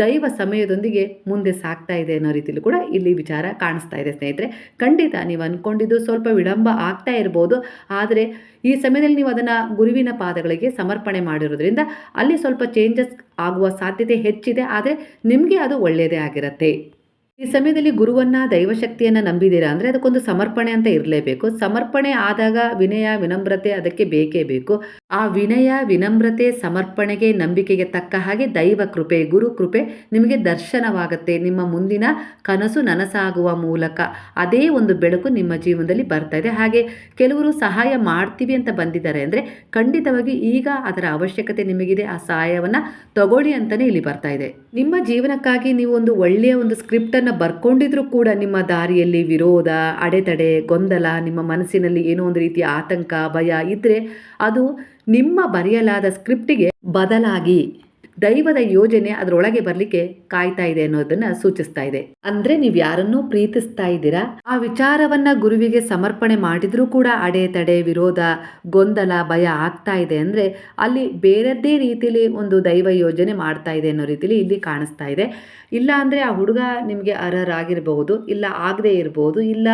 ದೈವ ಸಮಯದೊಂದಿಗೆ ಮುಂದೆ ಸಾಗ್ತಾ ಇದೆ ಅನ್ನೋ ರೀತಿಯಲ್ಲಿ ಕೂಡ ಇಲ್ಲಿ ವಿಚಾರ ಕಾಣಿಸ್ತಾ ಇದೆ ಸ್ನೇಹಿತರೆ. ಖಂಡಿತ ನೀವು ಅಂದ್ಕೊಂಡಿದ್ದು ಸ್ವಲ್ಪ ವಿಳಂಬ ಆಗ್ತಾ ಇರ್ಬೋದು, ಆದರೆ ಈ ಸಮಯದಲ್ಲಿ ನೀವು ಅದನ್ನು ಗುರುವಿನ ಪಾದಗಳಿಗೆ ಸಮರ್ಪಣೆ ಮಾಡಿರೋದ್ರಿಂದ ಅಲ್ಲಿ ಸ್ವಲ್ಪ ಚೇಂಜಸ್ ಆಗುವ ಸಾಧ್ಯತೆ ಹೆಚ್ಚಿದೆ ಆದರೆ ನಿಮಗೆ ಅದು ಒಳ್ಳೆಯದೇ ಆಗಿರುತ್ತೆ. ಈ ಸಮಯದಲ್ಲಿ ಗುರುವನ್ನ, ದೈವಶಕ್ತಿಯನ್ನು ನಂಬಿದ್ದೀರಾ? ಅಂದರೆ ಅದಕ್ಕೊಂದು ಸಮರ್ಪಣೆ ಅಂತ ಇರಲೇಬೇಕು. ಸಮರ್ಪಣೆ ಆದಾಗ ವಿನಯ, ವಿನಮ್ರತೆ ಅದಕ್ಕೆ ಬೇಕೇ ಬೇಕು. ಆ ವಿನಯ, ವಿನಮ್ರತೆ, ಸಮರ್ಪಣೆಗೆ ನಂಬಿಕೆಗೆ ತಕ್ಕ ಹಾಗೆ ದೈವ ಕೃಪೆ, ಗುರು ಕೃಪೆ ನಿಮಗೆ ದರ್ಶನವಾಗುತ್ತೆ. ನಿಮ್ಮ ಮುಂದಿನ ಕನಸು ನನಸಾಗುವ ಮೂಲಕ. ಅದೇ ಒಂದು ಬೆಳಕು ನಿಮ್ಮ ಜೀವನದಲ್ಲಿ ಬರ್ತಾ ಇದೆ. ಹಾಗೆ ಕೆಲವರು ಸಹಾಯ ಮಾಡ್ತೀವಿ ಅಂತ ಬಂದಿದ್ದಾರೆ ಅಂದರೆ ಖಂಡಿತವಾಗಿ ಈಗ ಅದರ ಅವಶ್ಯಕತೆ ನಿಮಗಿದೆ. ಆ ಸಹಾಯವನ್ನು ತಗೊಳ್ಳಿ ಅಂತಲೇ ಇಲ್ಲಿ ಬರ್ತಾ ಇದೆ. ನಿಮ್ಮ ಜೀವನಕ್ಕಾಗಿ ನೀವು ಒಂದು ಒಳ್ಳೆಯ ಒಂದು ಸ್ಕ್ರಿಪ್ಟನ್ನು ಬರ್ಕೊಂಡಿದ್ರು ಕೂಡ ನಿಮ್ಮ ದಾರಿಯಲ್ಲಿ ವಿರೋಧ, ಅಡೆತಡೆ, ಗೊಂದಲ, ನಿಮ್ಮ ಮನಸ್ಸಿನಲ್ಲಿ ಏನೋ ಒಂದು ರೀತಿಯ ಆತಂಕ, ಭಯ ಇದ್ದರೆ ಅದು ನಿಮ್ಮ ಬರೆಯಲಾದ ಸ್ಕ್ರಿಪ್ಟಿಗೆ ಬದಲಾಗಿ ದೈವದ ಯೋಜನೆ ಅದರೊಳಗೆ ಬರಲಿಕ್ಕೆ ಕಾಯ್ತಾ ಇದೆ ಅನ್ನೋದನ್ನ ಸೂಚಿಸ್ತಾ ಇದೆ. ಅಂದ್ರೆ ನೀವು ಯಾರನ್ನೂ ಪ್ರೀತಿಸ್ತಾ ಇದ್ದೀರಾ? ಆ ವಿಚಾರವನ್ನ ಗುರುವಿಗೆ ಸಮರ್ಪಣೆ ಮಾಡಿದ್ರೂ ಕೂಡ ಅಡೆತಡೆ ವಿರೋಧ, ಗೊಂದಲ, ಭಯ ಆಗ್ತಾ ಇದೆ. ಅಂದ್ರೆ ಅಲ್ಲಿ ಬೇರೆದ್ದೇ ರೀತಿಯಲ್ಲಿ ಒಂದು ದೈವ ಯೋಜನೆ ಮಾಡ್ತಾ ಇದೆ ಅನ್ನೋ ರೀತಿಲಿ ಇಲ್ಲಿ ಕಾಣಿಸ್ತಾ ಇದೆ. ಇಲ್ಲ ಅಂದ್ರೆ ಆ ಹುಡುಗ ನಿಮಗೆ ಅರ್ಹರಾಗಿರಬಹುದು, ಇಲ್ಲ ಆಗದೇ ಇರಬಹುದು ಇಲ್ಲ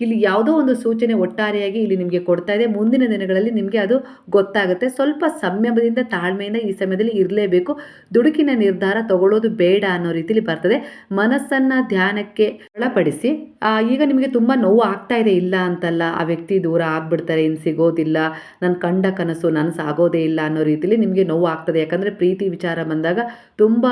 ಇಲ್ಲಿ ಯಾವುದೋ ಒಂದು ಸೂಚನೆ ಒಟ್ಟಾರೆಯಾಗಿ ಇಲ್ಲಿ ನಿಮಗೆ ಕೊಡ್ತಾ ಇದೆ. ಮುಂದಿನ ದಿನಗಳಲ್ಲಿ ನಿಮಗೆ ಅದು ಗೊತ್ತಾಗುತ್ತೆ. ಸ್ವಲ್ಪ ಸಂಯಮದಿಂದ ತಾಳ್ಮೆಯಿಂದ ಈ ಸಮಯದಲ್ಲಿ ಇರಲೇಬೇಕು. ದುಡುಕಿನ ನಿರ್ಧಾರ ತಗೊಳ್ಳೋದು ಬೇಡ ಅನ್ನೋ ರೀತಿಲಿ ಬರ್ತದೆ. ಮನಸ್ಸನ್ನು ಧ್ಯಾನಕ್ಕೆ ಒಳಪಡಿಸಿ ಈಗ ನಿಮಗೆ ತುಂಬ ನೋವು ಆಗ್ತಾ ಇದೆ, ಇಲ್ಲ ಅಂತಲ್ಲ, ಆ ವ್ಯಕ್ತಿ ದೂರ ಆಗ್ಬಿಡ್ತಾರೆ ಇನ್ನು ಸಿಗೋದಿಲ್ಲ ನನ್ನ ಕಂಡ ಕನಸು, ನಾನು ಸಾಗೋದೇ ಇಲ್ಲ ಅನ್ನೋ ರೀತಿಲಿ ನಿಮಗೆ ನೋವು ಆಗ್ತದೆ. ಯಾಕಂದರೆ ಪ್ರೀತಿ ವಿಚಾರ ಬಂದಾಗ ತುಂಬ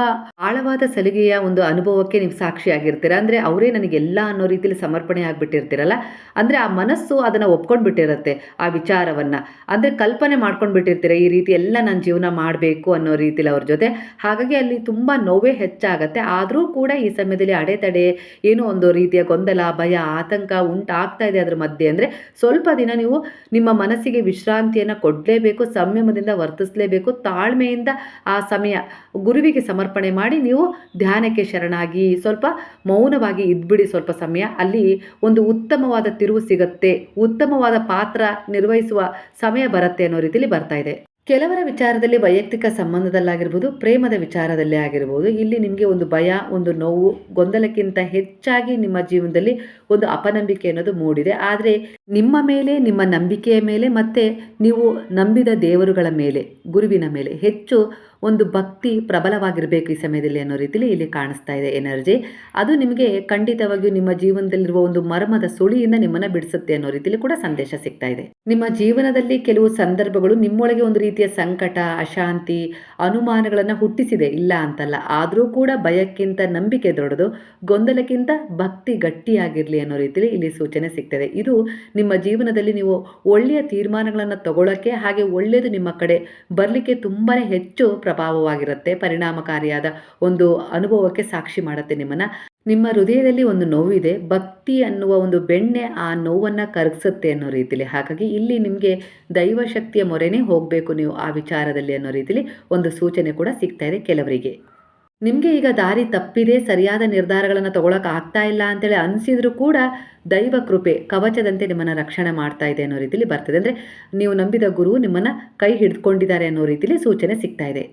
ಆಳವಾದ ಸಲಿಗೆಯ ಒಂದು ಅನುಭವಕ್ಕೆ ನೀವು ಸಾಕ್ಷಿಯಾಗಿರ್ತೀರ ಅಂದರೆ ಅವರೇ ನನಗೆಲ್ಲ ಅನ್ನೋ ರೀತಿಲಿ ಸಮರ್ಪಣೆ ಆಗಿಬಿಟ್ಟಿರ್ತೀರಲ್ಲ? ಅಂದರೆ ಆ ಮನಸ್ಸು ಅದನ್ನು ಒಪ್ಕೊಂಡು ಬಿಟ್ಟಿರುತ್ತೆ ಆ ವಿಚಾರವನ್ನು. ಅಂದರೆ ಕಲ್ಪನೆ ಮಾಡ್ಕೊಂಡು ಬಿಟ್ಟಿರ್ತೀರ ಈ ರೀತಿ ಎಲ್ಲ ನಾನು ಜೀವನ ಮಾಡಬೇಕು ಅನ್ನೋ ರೀತಿಲಿ ಅವ್ರ ಜೊತೆ ಇರುತ್ತೆ ಹಾಗಾಗಿ ಅಲ್ಲಿ ತುಂಬ ನೋವೇ ಹೆಚ್ಚಾಗತ್ತೆ. ಆದರೂ ಕೂಡ ಈ ಸಮಯದಲ್ಲಿ ಅಡೆತಡೆ, ಏನೋ ಒಂದು ರೀತಿಯ ಗೊಂದಲ, ಭಯ, ಆತಂಕ ಉಂಟಾಗ್ತಾ ಇದೆ ಅದ್ರ ಮಧ್ಯೆ. ಅಂದರೆ ಸ್ವಲ್ಪ ದಿನ ನೀವು ನಿಮ್ಮ ಮನಸ್ಸಿಗೆ ವಿಶ್ರಾಂತಿಯನ್ನು ಕೊಡಲೇಬೇಕು, ಸಂಯಮದಿಂದ ವರ್ತಿಸಲೇಬೇಕು. ತಾಳ್ಮೆಯಿಂದ ಆ ಸಮಯ ಗುರುವಿಗೆ ಸಮರ್ಪಣೆ ಮಾಡಿ ನೀವು ಧ್ಯಾನಕ್ಕೆ ಶರಣಾಗಿ, ಸ್ವಲ್ಪ ಮೌನವಾಗಿ ಇದ್ಬಿಡಿ ಸ್ವಲ್ಪ ಸಮಯ. ಅಲ್ಲಿ ಒಂದು ಉತ್ತಮವಾದ ತಿರುವು ಸಿಗತ್ತೆ, ಉತ್ತಮವಾದ ಪಾತ್ರ ನಿರ್ವಹಿಸುವ ಸಮಯ ಬರುತ್ತೆ ಅನ್ನೋ ರೀತಿಯಲ್ಲಿ ಬರ್ತಾ ಇದೆ. ಕೆಲವರ ವಿಚಾರದಲ್ಲಿ ವೈಯಕ್ತಿಕ ಸಂಬಂಧದಲ್ಲಾಗಿರ್ಬೋದು, ಪ್ರೇಮದ ವಿಚಾರದಲ್ಲೇ ಆಗಿರ್ಬೋದು, ಇಲ್ಲಿ ನಿಮಗೆ ಒಂದು ಭಯ, ಒಂದು ನೋವು, ಗೊಂದಲಕ್ಕಿಂತ ಹೆಚ್ಚಾಗಿ ನಿಮ್ಮ ಜೀವನದಲ್ಲಿ ಒಂದು ಅಪನಂಬಿಕೆ ಅನ್ನೋದು ಮೂಡಿದೆ. ಆದರೆ ನಿಮ್ಮ ಮೇಲೆ, ನಿಮ್ಮ ನಂಬಿಕೆಯ ಮೇಲೆ ಮತ್ತು ನೀವು ನಂಬಿದ ದೇವರುಗಳ ಮೇಲೆ, ಗುರುವಿನ ಮೇಲೆ ಹೆಚ್ಚು ಒಂದು ಭಕ್ತಿ ಪ್ರಬಲವಾಗಿರಬೇಕು ಈ ಸಮಯದಲ್ಲಿ ಅನ್ನೋ ರೀತಿಯಲ್ಲಿ ಇಲ್ಲಿ ಕಾಣಿಸ್ತಾ ಇದೆ ಎನರ್ಜಿ. ಅದು ನಿಮಗೆ ಖಂಡಿತವಾಗಿಯೂ ನಿಮ್ಮ ಜೀವನದಲ್ಲಿರುವ ಒಂದು ಮರ್ಮದ ಸುಳಿಯಿಂದ ನಿಮ್ಮನ್ನು ಬಿಡಿಸುತ್ತೆ ಅನ್ನೋ ರೀತಿಯಲ್ಲಿ ಕೂಡ ಸಂದೇಶ ಸಿಗ್ತಾ ಇದೆ. ನಿಮ್ಮ ಜೀವನದಲ್ಲಿ ಕೆಲವು ಸಂದರ್ಭಗಳು ನಿಮ್ಮೊಳಗೆ ಒಂದು ರೀತಿಯ ಸಂಕಟ, ಅಶಾಂತಿ, ಅನುಮಾನಗಳನ್ನು ಹುಟ್ಟಿಸಿದೆ. ಇಲ್ಲ ಅಂತಲ್ಲ, ಆದರೂ ಕೂಡ ಭಯಕ್ಕಿಂತ ನಂಬಿಕೆ ದೊಡ್ಡದು, ಗೊಂದಲಕ್ಕಿಂತ ಭಕ್ತಿ ಗಟ್ಟಿಯಾಗಿರಲಿ ಅನ್ನೋ ರೀತಿಯಲ್ಲಿ ಇಲ್ಲಿ ಸೂಚನೆ ಸಿಗ್ತದೆ. ಇದು ನಿಮ್ಮ ಜೀವನದಲ್ಲಿ ನೀವು ಒಳ್ಳೆಯ ತೀರ್ಮಾನಗಳನ್ನು ತಗೊಳ್ಳೋಕ್ಕೆ ಹಾಗೆ ಒಳ್ಳೆಯದು ನಿಮ್ಮ ಕಡೆ ಬರಲಿಕ್ಕೆ ತುಂಬಾ ಹೆಚ್ಚು ಪ್ರಭಾವವಾಗಿರುತ್ತೆ, ಪರಿಣಾಮಕಾರಿಯಾದ ಒಂದು ಅನುಭವಕ್ಕೆ ಸಾಕ್ಷಿ ಮಾಡುತ್ತೆ ನಿಮ್ಮನ್ನು. ನಿಮ್ಮ ಹೃದಯದಲ್ಲಿ ಒಂದು ನೋವಿದೆ, ಭಕ್ತಿ ಅನ್ನುವ ಒಂದು ಬೆಣ್ಣೆ ಆ ನೋವನ್ನು ಕರಗಿಸುತ್ತೆ ಅನ್ನೋ ರೀತಿಲಿ. ಹಾಗಾಗಿ ಇಲ್ಲಿ ನಿಮಗೆ ದೈವಶಕ್ತಿಯ ಮೊರೆನೇ ಹೋಗಬೇಕು ನೀವು ಆ ವಿಚಾರದಲ್ಲಿ ಅನ್ನೋ ರೀತಿಲಿ ಒಂದು ಸೂಚನೆ ಕೂಡ ಸಿಗ್ತಾ ಇದೆ ಕೆಲವರಿಗೆ. ನಿಮಗೆ ಈಗ ದಾರಿ ತಪ್ಪಿದೆ, ಸರಿಯಾದ ನಿರ್ಧಾರಗಳನ್ನು ತಗೊಳಕ್ಕೆ ಆಗ್ತಾ ಇಲ್ಲ ಅಂತೇಳಿ ಅನಿಸಿದ್ರು ಕೂಡ ದೈವ ಕೃಪೆ ಕವಚದಂತೆ ನಿಮ್ಮನ್ನು ರಕ್ಷಣೆ ಮಾಡ್ತಾ ಇದೆ ಅನ್ನೋ ರೀತಿಲಿ ಬರ್ತದೆ. ಅಂದರೆ ನೀವು ನಂಬಿದ ಗುರು ನಿಮ್ಮನ್ನು ಕೈ ಹಿಡಿದುಕೊಂಡಿದ್ದಾರೆ ಅನ್ನೋ ರೀತಿಲಿ ಸೂಚನೆ ಸಿಗ್ತಾ ಇದೆ.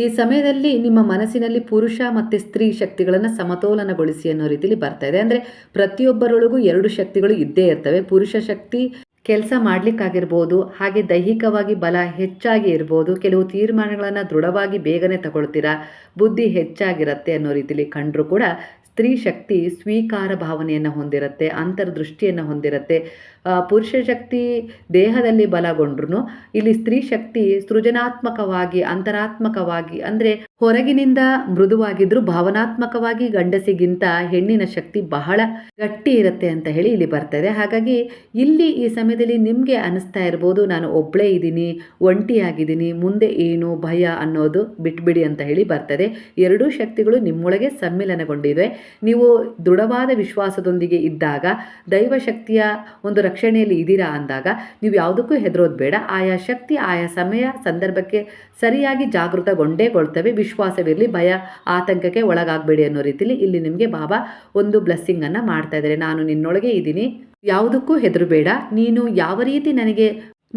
ಈ ಸಮಯದಲ್ಲಿ ನಿಮ್ಮ ಮನಸ್ಸಿನಲ್ಲಿ ಪುರುಷ ಮತ್ತು ಸ್ತ್ರೀ ಶಕ್ತಿಗಳನ್ನು ಸಮತೋಲನಗೊಳಿಸಿ ಅನ್ನೋ ರೀತಿಲಿ ಬರ್ತಾ ಇದೆ. ಅಂದರೆ ಪ್ರತಿಯೊಬ್ಬರೊಳಗೂ ಎರಡು ಶಕ್ತಿಗಳು ಇದ್ದೇ ಇರ್ತವೆ. ಪುರುಷ ಶಕ್ತಿ ಕೆಲಸ ಮಾಡಲಿಕ್ಕಾಗಿರ್ಬೋದು ಹಾಗೆ ದೈಹಿಕವಾಗಿ ಬಲ ಹೆಚ್ಚಾಗಿ ಇರ್ಬೋದು, ಕೆಲವು ತೀರ್ಮಾನಗಳನ್ನು ದೃಢವಾಗಿ ಬೇಗನೆ ತಗೊಳ್ತೀರಾ, ಬುದ್ಧಿ ಹೆಚ್ಚಾಗಿರುತ್ತೆ ಅನ್ನೋ ರೀತಿಲಿ ಕಂಡರೂ ಕೂಡ ಸ್ತ್ರೀ ಶಕ್ತಿ ಸ್ವೀಕಾರ ಭಾವನೆಯನ್ನು ಹೊಂದಿರುತ್ತೆ, ಅಂತರ್ದೃಷ್ಟಿಯನ್ನು ಹೊಂದಿರುತ್ತೆ. ಪುರುಷ ಶಕ್ತಿ ದೇಹದಲ್ಲಿ ಬಲಗೊಂಡ್ರು ಇಲ್ಲಿ ಸ್ತ್ರೀ ಶಕ್ತಿ ಸೃಜನಾತ್ಮಕವಾಗಿ, ಅಂತರಾತ್ಮಕವಾಗಿ, ಅಂದರೆ ಹೊರಗಿನಿಂದ ಮೃದುವಾಗಿದ್ರು ಭಾವನಾತ್ಮಕವಾಗಿ ಗಂಡಸಿಗಿಂತ ಹೆಣ್ಣಿನ ಶಕ್ತಿ ಬಹಳ ಗಟ್ಟಿ ಇರುತ್ತೆ ಅಂತ ಹೇಳಿ ಇಲ್ಲಿ ಬರ್ತದೆ. ಹಾಗಾಗಿ ಇಲ್ಲಿ ಈ ಸಮಯದಲ್ಲಿ ನಿಮಗೆ ಅನಿಸ್ತಾ ಇರ್ಬೋದು, ನಾನು ಒಬ್ಬಳೇ ಇದ್ದೀನಿ, ಒಂಟಿಯಾಗಿದ್ದೀನಿ, ಮುಂದೆ ಏನು ಭಯ ಅನ್ನೋದು ಬಿಟ್ಬಿಡಿ ಅಂತ ಹೇಳಿ ಬರ್ತದೆ. ಎರಡೂ ಶಕ್ತಿಗಳು ನಿಮ್ಮೊಳಗೆ ಸಮ್ಮಿಲನಗೊಂಡಿವೆ. ನೀವು ದೃಢವಾದ ವಿಶ್ವಾಸದೊಂದಿಗೆ ಇದ್ದಾಗ ದೈವಶಕ್ತಿಯ ಒಂದು ರಕ್ಷಣೆಯಲ್ಲಿ ಇದ್ದೀರಾ ಅಂದಾಗ ನೀವು ಯಾವುದಕ್ಕೂ ಹೆದರೋದು ಬೇಡ. ಆಯಾ ಶಕ್ತಿ, ಆಯಾ ಸಮಯ ಸಂದರ್ಭಕ್ಕೆ ಸರಿಯಾಗಿ ಜಾಗೃತಗೊಂಡೇಗೊಳ್ತವೆ. ವಿಶ್ವಾಸವಿರಲಿ, ಭಯ, ಆತಂಕಕ್ಕೆ ಒಳಗಾಗಬೇಡಿ ಅನ್ನೋ ರೀತಿಯಲ್ಲಿ ಇಲ್ಲಿ ನಿಮಗೆ ಬಾಬಾ ಒಂದು ಬ್ಲೆಸ್ಸಿಂಗನ್ನು ಮಾಡ್ತಾ ಇದ್ದಾರೆ. ನಾನು ನಿನ್ನೊಳಗೆ ಇದ್ದೀನಿ. ಯಾವುದಕ್ಕೂ ಹೆದರಬೇಡ. ನೀನು ಯಾವ ರೀತಿ ನನಗೆ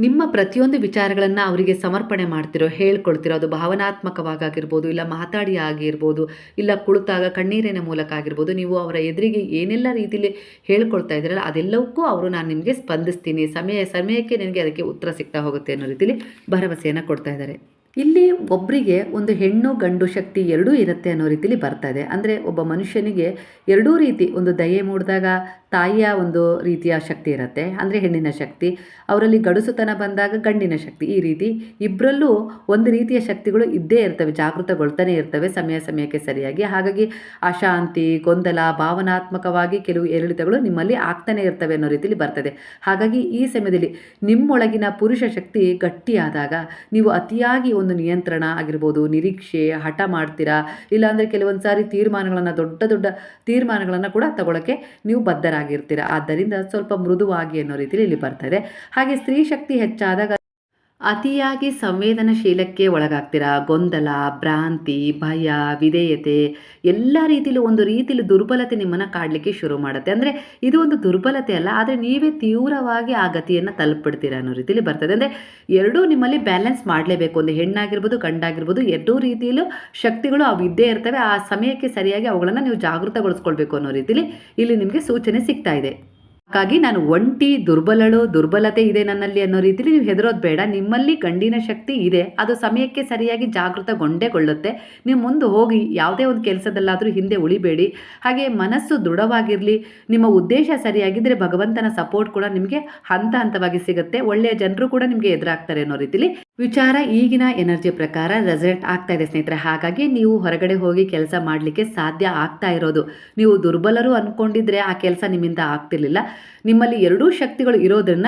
ನಿಮ್ಮ ಪ್ರತಿಯೊಂದು ವಿಚಾರಗಳನ್ನು ಅವರಿಗೆ ಸಮರ್ಪಣೆ ಮಾಡ್ತಿರೋ, ಹೇಳ್ಕೊಳ್ತಿರೋ, ಅದು ಭಾವನಾತ್ಮಕವಾಗಿರ್ಬೋದು ಇಲ್ಲ ಮಾತಾಡಿ ಆಗಿರ್ಬೋದು, ಇಲ್ಲ ಕುಳಿತಾಗ ಕಣ್ಣೀರಿನ ಮೂಲಕ ಆಗಿರ್ಬೋದು, ನೀವು ಅವರ ಎದುರಿಗೆ ಏನೆಲ್ಲ ರೀತಿಯಲ್ಲಿ ಹೇಳ್ಕೊಳ್ತಾ ಇದ್ದೀರಲ್ಲ, ಅದೆಲ್ಲವಕ್ಕೂ ಅವರು ನಾನು ನಿಮಗೆ ಸ್ಪಂದಿಸ್ತೀನಿ. ಸಮಯ, ಸಮಯಕ್ಕೆ ನಿಮಗೆ ಅದಕ್ಕೆ ಉತ್ತರ ಸಿಗ್ತಾ ಹೋಗುತ್ತೆ ಅನ್ನೋ ರೀತಿಯಲ್ಲಿ ಭರವಸೆಯನ್ನು ಕೊಡ್ತಾ ಇದ್ದಾರೆ. ಇಲ್ಲಿ ಒಬ್ಬರಿಗೆ ಒಂದು ಹೆಣ್ಣು, ಗಂಡು ಶಕ್ತಿ ಎರಡೂ ಇರುತ್ತೆ ಅನ್ನೋ ರೀತಿಲಿ ಇದೆ. ಅಂದರೆ ಒಬ್ಬ ಮನುಷ್ಯನಿಗೆ ಎರಡೂ ರೀತಿ ಒಂದು ದಯೆ ಮೂಡಿದಾಗ ತಾಯಿಯ ಒಂದು ರೀತಿಯ ಶಕ್ತಿ ಇರುತ್ತೆ. ಅಂದರೆ ಹೆಣ್ಣಿನ ಶಕ್ತಿ. ಅವರಲ್ಲಿ ಗಡುಸುತನ ಬಂದಾಗ ಗಂಡಿನ ಶಕ್ತಿ. ಈ ರೀತಿ ಇಬ್ಬರಲ್ಲೂ ಒಂದು ರೀತಿಯ ಶಕ್ತಿಗಳು ಇದ್ದೇ ಇರ್ತವೆ, ಜಾಗೃತಗೊಳ್ತಾನೆ ಇರ್ತವೆ, ಸಮಯ ಸಮಯಕ್ಕೆ ಸರಿಯಾಗಿ. ಹಾಗಾಗಿ ಅಶಾಂತಿ, ಗೊಂದಲ, ಭಾವನಾತ್ಮಕವಾಗಿ ಕೆಲವು ಏರಿಳಿತಗಳು ನಿಮ್ಮಲ್ಲಿ ಆಗ್ತಾನೆ ಇರ್ತವೆ ಅನ್ನೋ ರೀತಿಯಲ್ಲಿ ಬರ್ತದೆ. ಹಾಗಾಗಿ ಈ ಸಮಯದಲ್ಲಿ ನಿಮ್ಮೊಳಗಿನ ಪುರುಷ ಶಕ್ತಿ ಗಟ್ಟಿಯಾದಾಗ ನೀವು ಅತಿಯಾಗಿ ಒಂದು ನಿಯಂತ್ರಣ ಆಗಿರ್ಬೋದು, ನಿರೀಕ್ಷೆ, ಹಠ ಮಾಡ್ತೀರಾ, ಇಲ್ಲಾಂದರೆ ಕೆಲವೊಂದು ಸಾರಿ ತೀರ್ಮಾನಗಳನ್ನು, ದೊಡ್ಡ ದೊಡ್ಡ ತೀರ್ಮಾನಗಳನ್ನು ಕೂಡ ತಗೊಳ್ಳೋಕ್ಕೆ ನೀವು ಬದ್ಧರಾಗಿರ್ತೀರ ಆದ್ದರಿಂದ ಸ್ವಲ್ಪ ಮೃದುವಾಗಿ ಅನ್ನೋ ರೀತಿಯಲ್ಲಿ ಇಲ್ಲಿ ಬರ್ತಾ ಇದೆ. ಹಾಗೆ ಸ್ತ್ರೀ ಶಕ್ತಿ ಹೆಚ್ಚಾದಾಗ ಅತಿಯಾಗಿ ಸಂವೇದನಶೀಲಕ್ಕೆ ಒಳಗಾಗ್ತೀರಾ? ಗೊಂದಲ, ಭ್ರಾಂತಿ, ಭಯ, ವಿಧೇಯತೆ ಎಲ್ಲ ರೀತಿಲೂ ಒಂದು ರೀತಿಲಿ ದುರ್ಬಲತೆ ನಿಮ್ಮನ್ನು ಕಾಡಲಿಕ್ಕೆ ಶುರು ಮಾಡುತ್ತೆ. ಅಂದರೆ ಇದು ಒಂದು ದುರ್ಬಲತೆ ಅಲ್ಲ, ಆದರೆ ನೀವೇ ತೀವ್ರವಾಗಿ ಆ ಗತಿಯನ್ನು ತಲುಪಿಡ್ತೀರ ಅನ್ನೋ ರೀತಿಲಿ ಬರ್ತದೆ. ಅಂದರೆ ಎರಡೂ ನಿಮ್ಮಲ್ಲಿ ಬ್ಯಾಲೆನ್ಸ್ ಮಾಡಲೇಬೇಕು. ಒಂದು ಹೆಣ್ಣಾಗಿರ್ಬೋದು, ಗಂಡಾಗಿರ್ಬೋದು, ಎರಡೂ ರೀತಿಯಲ್ಲೂ ಶಕ್ತಿಗಳು ಅವು ಇದ್ದೇ ಇರ್ತವೆ. ಆ ಸಮಯಕ್ಕೆ ಸರಿಯಾಗಿ ಅವುಗಳನ್ನು ನೀವು ಜಾಗೃತಗೊಳಿಸ್ಕೊಳ್ಬೇಕು ಅನ್ನೋ ರೀತಿಲಿ ಇಲ್ಲಿ ನಿಮಗೆ ಸೂಚನೆ ಸಿಗ್ತಾ ಇದೆ. ಹಾಗಾಗಿ ನಾನು ಒಂಟಿ, ದುರ್ಬಲಳು, ದುರ್ಬಲತೆ ಇದೆ ನನ್ನಲ್ಲಿ ಅನ್ನೋ ರೀತಿಲಿ ನೀವು ಹೆದರೋದು ಬೇಡ. ನಿಮ್ಮಲ್ಲಿ ಗಂಡಿನ ಶಕ್ತಿ ಇದೆ. ಅದು ಸಮಯಕ್ಕೆ ಸರಿಯಾಗಿ ಜಾಗೃತಗೊಂಡೇಗೊಳ್ಳುತ್ತೆ ನೀವು ಮುಂದೆ ಹೋಗಿ ಯಾವುದೇ ಒಂದು ಕೆಲಸದಲ್ಲಾದರೂ ಹಿಂದೆ ಉಳಿಬೇಡಿ. ಹಾಗೆ ಮನಸ್ಸು ದೃಢವಾಗಿರಲಿ. ನಿಮ್ಮ ಉದ್ದೇಶ ಸರಿಯಾಗಿದ್ದರೆ ಭಗವಂತನ ಸಪೋರ್ಟ್ ಕೂಡ ನಿಮಗೆ ಹಂತ ಹಂತವಾಗಿ ಸಿಗುತ್ತೆ. ಒಳ್ಳೆಯ ಜನರು ಕೂಡ ನಿಮಗೆ ಎದುರಾಗ್ತಾರೆ ಅನ್ನೋ ರೀತಿಲಿ ವಿಚಾರ ಈಗಿನ ಎನರ್ಜಿ ಪ್ರಕಾರ ರೆಸಲ್ಟ್ ಆಗ್ತಾ ಇದೆ ಸ್ನೇಹಿತರೆ. ಹಾಗಾಗಿ ನೀವು ಹೊರಗಡೆ ಹೋಗಿ ಕೆಲಸ ಮಾಡಲಿಕ್ಕೆ ಸಾಧ್ಯ ಆಗ್ತಾ ಇರೋದು. ನೀವು ದುರ್ಬಲರು ಅಂದ್ಕೊಂಡಿದ್ರೆ ಆ ಕೆಲಸ ನಿಮ್ಮಿಂದ ಆಗ್ತಿರ್ಲಿಲ್ಲ. ನಿಮ್ಮಲ್ಲಿ ಎರಡೂ ಶಕ್ತಿಗಳು ಇರೋದನ್ನ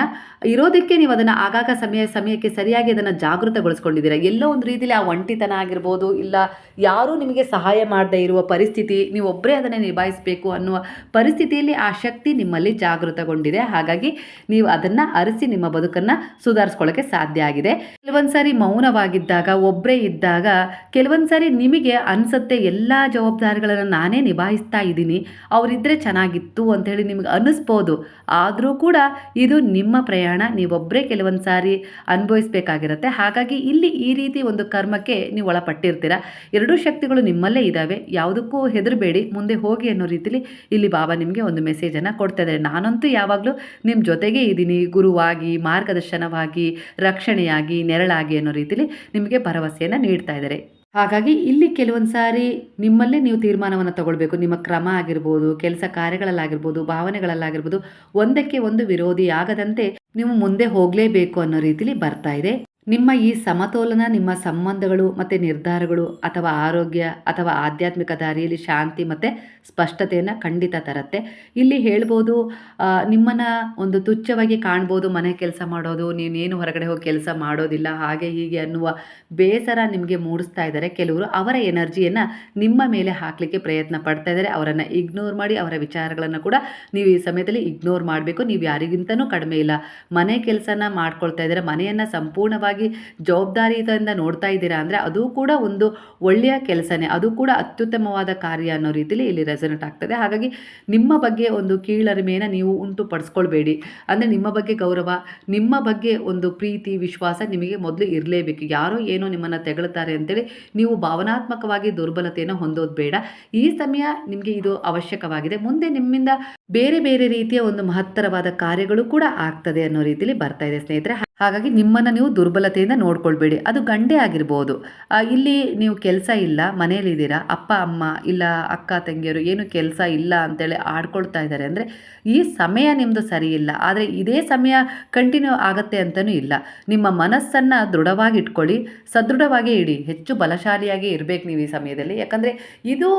ಇರೋದಕ್ಕೆ ನೀವು ಅದನ್ನು ಆಗಾಗ ಸಮಯ, ಸಮಯಕ್ಕೆ ಸರಿಯಾಗಿ ಅದನ್ನು ಜಾಗೃತಗೊಳಿಸ್ಕೊಂಡಿದ್ದೀರಾ? ಎಲ್ಲೋ ಒಂದು ರೀತಿಯಲ್ಲಿ ಆ ಒಂಟಿತನ ಆಗಿರ್ಬೋದು, ಇಲ್ಲ ಯಾರೂ ನಿಮಗೆ ಸಹಾಯ ಮಾಡದೇ ಇರುವ ಪರಿಸ್ಥಿತಿ, ನೀವು ಒಬ್ಬರೇ ಅದನ್ನು ನಿಭಾಯಿಸಬೇಕು ಅನ್ನುವ ಪರಿಸ್ಥಿತಿಯಲ್ಲಿ ಆ ಶಕ್ತಿ ನಿಮ್ಮಲ್ಲಿ ಜಾಗೃತಗೊಂಡಿದೆ. ಹಾಗಾಗಿ ನೀವು ಅದನ್ನು ಅರಿಸಿ ನಿಮ್ಮ ಬದುಕನ್ನು ಸುಧಾರಿಸ್ಕೊಳ್ಳೋಕ್ಕೆ ಸಾಧ್ಯ ಆಗಿದೆ. ಕೆಲವೊಂದು ಸಾರಿ ಮೌನವಾಗಿದ್ದಾಗ ಒಬ್ಬರೇ ಇದ್ದಾಗ, ಕೆಲವೊಂದು ಸಾರಿ ನಿಮಗೆ ಅನಿಸುತ್ತೆ, ಎಲ್ಲ ಜವಾಬ್ದಾರಿಗಳನ್ನು ನಾನೇ ನಿಭಾಯಿಸ್ತಾ ಇದ್ದೀನಿ ಅವರಿದ್ದರೆ ಚೆನ್ನಾಗಿತ್ತು ಹೇಳಿ ನಿಮಗೆ ಅನ್ನಿಸ್ಬೋದು ಆದರೂ ಕೂಡ ಇದು ನಿಮ್ಮ ಪ್ರಯಾಣ ನೀವೊಬ್ಬರೇ ಕೆಲವೊಂದು ಸಾರಿ ಅನುಭವಿಸಬೇಕಾಗಿರುತ್ತೆ. ಹಾಗಾಗಿ ಇಲ್ಲಿ ಈ ರೀತಿ ಒಂದು ಕರ್ಮಕ್ಕೆ ನೀವು ಒಳಪಟ್ಟಿರ್ತೀರ. ಎರಡೂ ಶಕ್ತಿಗಳು ನಿಮ್ಮಲ್ಲೇ ಇದ್ದಾವೆ ಯಾವುದಕ್ಕೂ ಹೆದರಬೇಡಿ. ಮುಂದೆ ಹೋಗಿ ಅನ್ನೋ ರೀತಿಲಿ ಇಲ್ಲಿ ಬಾಬಾ ನಿಮಗೆ ಒಂದು ಮೆಸೇಜನ್ನು ಕೊಡ್ತಾ ಇದ್ದಾರೆ ನಾನಂತೂ ಯಾವಾಗಲೂ ನಿಮ್ಮ ಜೊತೆಗೆ ಇದ್ದೀನಿ. ಗುರುವಾಗಿ, ಮಾರ್ಗದರ್ಶನವಾಗಿ, ರಕ್ಷಣೆಯಾಗಿ, ನೆರಳಾಗಿ ಅನ್ನೋ ರೀತಿಲಿ ನಿಮಗೆ ಭರವಸೆಯನ್ನು ನೀಡ್ತಾ ಇದ್ದಾರೆ. ಹಾಗಾಗಿ ಇಲ್ಲಿ ಕೆಲವೊಂದು ಸಾರಿ ನಿಮ್ಮಲ್ಲೇ ನೀವು ತೀರ್ಮಾನವನ್ನು ತಗೊಳ್ಬೇಕು. ನಿಮ್ಮ ಕ್ರಮ ಆಗಿರ್ಬೋದು, ಕೆಲಸ ಕಾರ್ಯಗಳಲ್ಲಾಗಿರ್ಬೋದು, ಭಾವನೆಗಳಲ್ಲಾಗಿರ್ಬೋದು, ಒಂದಕ್ಕೆ ಒಂದು ವಿರೋಧಿ ಆಗದಂತೆ ನೀವು ಮುಂದೆ ಹೋಗಲೇಬೇಕು ಅನ್ನೋ ರೀತಿಲಿ ಬರ್ತಾ ಇದೆ. ನಿಮ್ಮ ಈ ಸಮತೋಲನ, ನಿಮ್ಮ ಸಂಬಂಧಗಳು ಮತ್ತು ನಿರ್ಧಾರಗಳು ಅಥವಾ ಆರೋಗ್ಯ ಅಥವಾ ಆಧ್ಯಾತ್ಮಿಕ ದಾರಿಯಲ್ಲಿ ಶಾಂತಿ ಮತ್ತು ಸ್ಪಷ್ಟತೆಯನ್ನು ಖಂಡಿತ ತರುತ್ತೆ. ಇಲ್ಲಿ ಹೇಳ್ಬೋದು ನಿಮ್ಮನ್ನು ಒಂದು ತುಚ್ಛವಾಗಿ ಕಾಣ್ಬೋದು, ಮನೆ ಕೆಲಸ ಮಾಡೋದು, ನೀನೇನು ಹೊರಗಡೆ ಹೋಗಿ ಕೆಲಸ ಮಾಡೋದಿಲ್ಲ, ಹಾಗೆ ಹೀಗೆ ಅನ್ನುವ ಬೇಸರ ನಿಮಗೆ ಮೂಡಿಸ್ತಾ ಇದ್ದಾರೆ. ಕೆಲವರು ಅವರ ಎನರ್ಜಿಯನ್ನು ನಿಮ್ಮ ಮೇಲೆ ಹಾಕಲಿಕ್ಕೆ ಪ್ರಯತ್ನ ಪಡ್ತಾ ಇದ್ದಾರೆ. ಅವರನ್ನು ಇಗ್ನೋರ್ ಮಾಡಿ, ಅವರ ವಿಚಾರಗಳನ್ನು ಕೂಡ ನೀವು ಈ ಸಮಯದಲ್ಲಿ ಇಗ್ನೋರ್ ಮಾಡಬೇಕು. ನೀವು ಯಾರಿಗಿಂತನೂ ಕಡಿಮೆ ಇಲ್ಲ. ಮನೆ ಕೆಲಸನ ಮಾಡ್ಕೊಳ್ತಾ ಇದ್ದಾರೆ. ಮನೆಯನ್ನು ಸಂಪೂರ್ಣವಾಗಿ ಜವಾಬ್ದಾರಿಯಿಂದ ನೋಡ್ತಾ ಇದ್ದೀರಾ ಅಂದರೆ ಅದು ಕೂಡ ಒಂದು ಒಳ್ಳೆಯ ಕೆಲಸನೇ. ಅದು ಕೂಡ ಅತ್ಯುತ್ತಮವಾದ ಕಾರ್ಯ ಅನ್ನೋ ರೀತಿಯಲ್ಲಿ ಇಲ್ಲಿ ರೆಸನೆಟ್ ಆಗ್ತದೆ. ಹಾಗಾಗಿ ನಿಮ್ಮ ಬಗ್ಗೆ ಒಂದು ಕೀಳರಿಮೆಯನ್ನು ನೀವು ಉಂಟು ಪಡಿಸ್ಕೊಳ್ಬೇಡಿ. ಅಂದರೆ ನಿಮ್ಮ ಬಗ್ಗೆ ಗೌರವ, ನಿಮ್ಮ ಬಗ್ಗೆ ಒಂದು ಪ್ರೀತಿ, ವಿಶ್ವಾಸ ನಿಮಗೆ ಮೊದಲು ಇರಲೇಬೇಕು. ಯಾರೋ ಏನೋ ನಿಮ್ಮನ್ನು ತೆಗಳುತ್ತಾರೆ ಅಂತೇಳಿ ನೀವು ಭಾವನಾತ್ಮಕವಾಗಿ ದುರ್ಬಲತೆಯನ್ನು ಹೊಂದೋದು ಬೇಡ. ಈ ಸಮಯ ನಿಮಗೆ ಇದು ಅವಶ್ಯಕವಾಗಿದೆ. ಮುಂದೆ ನಿಮ್ಮಿಂದ ಬೇರೆ ಬೇರೆ ರೀತಿಯ ಒಂದು ಮಹತ್ತರವಾದ ಕಾರ್ಯಗಳು ಕೂಡ ಆಗ್ತದೆ ಅನ್ನೋ ರೀತಿಯಲ್ಲಿ ಬರ್ತಾ ಇದೆ ಸ್ನೇಹಿತರೆ. ಹಾಗಾಗಿ ನಿಮ್ಮನ್ನು ನೀವು ದುರ್ಬಲತೆಯಿಂದ ನೋಡ್ಕೊಳ್ಬೇಡಿ. ಅದು ಗಂಡೇ ಆಗಿರ್ಬೋದು. ಇಲ್ಲಿ ನೀವು ಕೆಲಸ ಇಲ್ಲ, ಮನೇಲಿದ್ದೀರಾ, ಅಪ್ಪ, ಅಮ್ಮ ಇಲ್ಲ, ಅಕ್ಕ, ತಂಗಿಯರು ಏನು ಕೆಲಸ ಇಲ್ಲ ಅಂತೇಳಿ ಆಡ್ಕೊಳ್ತಾ ಇದ್ದಾರೆ ಅಂದರೆ ಈ ಸಮಯ ನಿಮ್ಮದು ಸರಿ ಇಲ್ಲ ಆದರೆ ಇದೇ ಸಮಯ ಕಂಟಿನ್ಯೂ ಆಗುತ್ತೆ ಅಂತಲೂ ಇಲ್ಲ. ನಿಮ್ಮ ಮನಸ್ಸನ್ನು ದೃಢವಾಗಿ ಇಟ್ಕೊಳ್ಳಿ ಸದೃಢವಾಗಿ ಇಡಿ. ಹೆಚ್ಚು ಬಲಶಾಲಿಯಾಗಿ ಇರಬೇಕು ನೀವು ಈ ಸಮಯದಲ್ಲಿ. ಯಾಕಂದರೆ ಇದು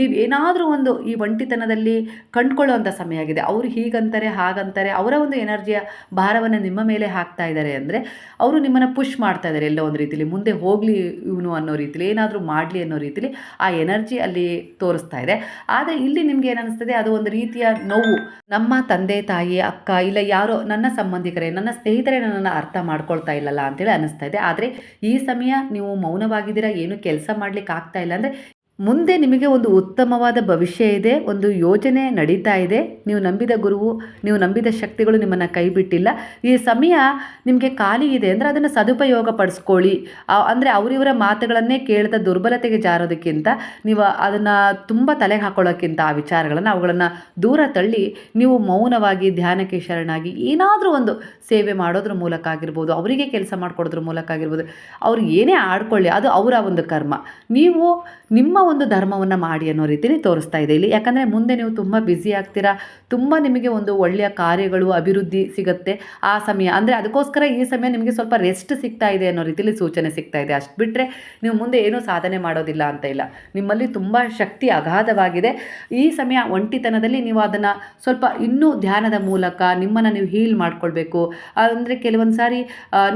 ನೀವು ಏನಾದರೂ ಒಂದು ಈ ಒಂಟಿತನದಲ್ಲಿ ಕಂಡುಕೊಳ್ಳುವಂಥ ಸಮಯ ಆಗಿದೆ. ಅವರು ಹೀಗಂತಾರೆ, ಹಾಗಂತಾರೆ, ಅವರ ಒಂದು ಎನರ್ಜಿಯ ಭಾರವನ್ನು ನಿಮ್ಮ ಮೇಲೆ ಹಾಕ್ತಾ ಇದ್ದಾರೆ ಅಂದರೆ, ಅವರು ನಿಮ್ಮನ್ನು ಪುಷ್ ಮಾಡ್ತಾ ಇದ್ದಾರೆ ಎಲ್ಲೋ ಒಂದು ರೀತಿಲಿ. ಮುಂದೆ ಹೋಗಲಿ ಇವನು ಅನ್ನೋ ರೀತಿಲಿ, ಏನಾದರೂ ಮಾಡಲಿ ಅನ್ನೋ ರೀತಿಲಿ ಆ ಎನರ್ಜಿ ಅಲ್ಲಿ ತೋರಿಸ್ತಾ ಇದೆ. ಆದರೆ ಇಲ್ಲಿ ನಿಮ್ಗೆ ಏನಿಸ್ತದೆ ಅದು ಒಂದು ರೀತಿಯ ನೋವು. ನಮ್ಮ ತಂದೆ, ತಾಯಿ, ಅಕ್ಕ ಇಲ್ಲ ಯಾರೋ ನನ್ನ ಸಂಬಂಧಿಕರೇ, ನನ್ನ ಸ್ನೇಹಿತರೇ ನನ್ನನ್ನು ಅರ್ಥ ಮಾಡ್ಕೊಳ್ತಾ ಇಲ್ಲಲ್ಲ ಅಂತೇಳಿ ಅನ್ನಿಸ್ತಾ ಇದೆ. ಆದರೆ ಈ ಸಮಯ ನೀವು ಮೌನವಾಗಿದ್ದೀರಾ, ಏನು ಕೆಲಸ ಮಾಡ್ಲಿಕ್ಕೆ ಆಗ್ತಾ ಇಲ್ಲ ಅಂದರೆ ಮುಂದೆ ನಿಮಗೆ ಒಂದು ಉತ್ತಮವಾದ ಭವಿಷ್ಯ ಇದೆ, ಒಂದು ಯೋಜನೆ ನಡೀತಾ ಇದೆ. ನೀವು ನಂಬಿದ ಗುರುವು, ನೀವು ನಂಬಿದ ಶಕ್ತಿಗಳು ನಿಮ್ಮನ್ನು ಕೈ ಬಿಟ್ಟಿಲ್ಲ. ಈ ಸಮಯ ನಿಮಗೆ ಖಾಲಿ ಇದೆ ಅಂದರೆ ಅದನ್ನು ಸದುಪಯೋಗ ಪಡಿಸ್ಕೊಳ್ಳಿ. ಅಂದರೆ ಅವರಿವರ ಮಾತುಗಳನ್ನೇ ಕೇಳಿದ ದುರ್ಬಲತೆಗೆ ಜಾರೋದಕ್ಕಿಂತ ನೀವು ಅದನ್ನು ತುಂಬ ತಲೆಗೆ ಹಾಕೊಳ್ಳೋಕ್ಕಿಂತ ಆ ವಿಚಾರಗಳನ್ನು ಅವುಗಳನ್ನು ದೂರ ತಳ್ಳಿ ನೀವು ಮೌನವಾಗಿ, ಧ್ಯಾನಕ್ಕೆ ಶರಣಾಗಿ ಏನಾದರೂ ಒಂದು ಸೇವೆ ಮಾಡೋದ್ರ ಮೂಲಕ ಆಗಿರ್ಬೋದು, ಅವರಿಗೆ ಕೆಲಸ ಮಾಡಿಕೊಡೋದ್ರ ಮೂಲಕ ಆಗಿರ್ಬೋದು, ಅವ್ರು ಏನೇ ಆಡ್ಕೊಳ್ಳಿ, ಅದು ಅವರ ಒಂದು ಕರ್ಮ. ನೀವು ನಿಮ್ಮ ಒಂದು ಧರ್ಮವನ್ನು ಮಾಡಿ ಅನ್ನೋ ರೀತಿಯಲ್ಲಿ ತೋರಿಸ್ತಾ ಇದೆ ಇಲ್ಲಿ. ಯಾಕಂದರೆ ಮುಂದೆ ನೀವು ತುಂಬ ಬ್ಯುಸಿ ಆಗ್ತೀರಾ, ತುಂಬ ನಿಮಗೆ ಒಂದು ಒಳ್ಳೆಯ ಕಾರ್ಯಗಳು, ಅಭಿವೃದ್ಧಿ ಸಿಗುತ್ತೆ ಆ ಸಮಯ. ಅಂದರೆ ಅದಕ್ಕೋಸ್ಕರ ಈ ಸಮಯ ನಿಮಗೆ ಸ್ವಲ್ಪ ರೆಸ್ಟ್ ಸಿಗ್ತಾ ಇದೆ ಅನ್ನೋ ರೀತಿಯಲ್ಲಿ ಸೂಚನೆ ಸಿಗ್ತಾ ಇದೆ. ಅಷ್ಟು ಬಿಟ್ಟರೆ ನೀವು ಮುಂದೆ ಏನೂ ಸಾಧನೆ ಮಾಡೋದಿಲ್ಲ ಅಂತ ಇಲ್ಲ. ನಿಮ್ಮಲ್ಲಿ ತುಂಬ ಶಕ್ತಿ ಅಗಾಧವಾಗಿದೆ. ಈ ಸಮಯ ಒಂಟಿತನದಲ್ಲಿ ನೀವು ಅದನ್ನು ಸ್ವಲ್ಪ ಇನ್ನೂ ಧ್ಯಾನದ ಮೂಲಕ ನಿಮ್ಮನ್ನು ನೀವು ಹೀಲ್ ಮಾಡ್ಕೊಳ್ಬೇಕು. ಅಂದರೆ ಕೆಲವೊಂದು ಸಾರಿ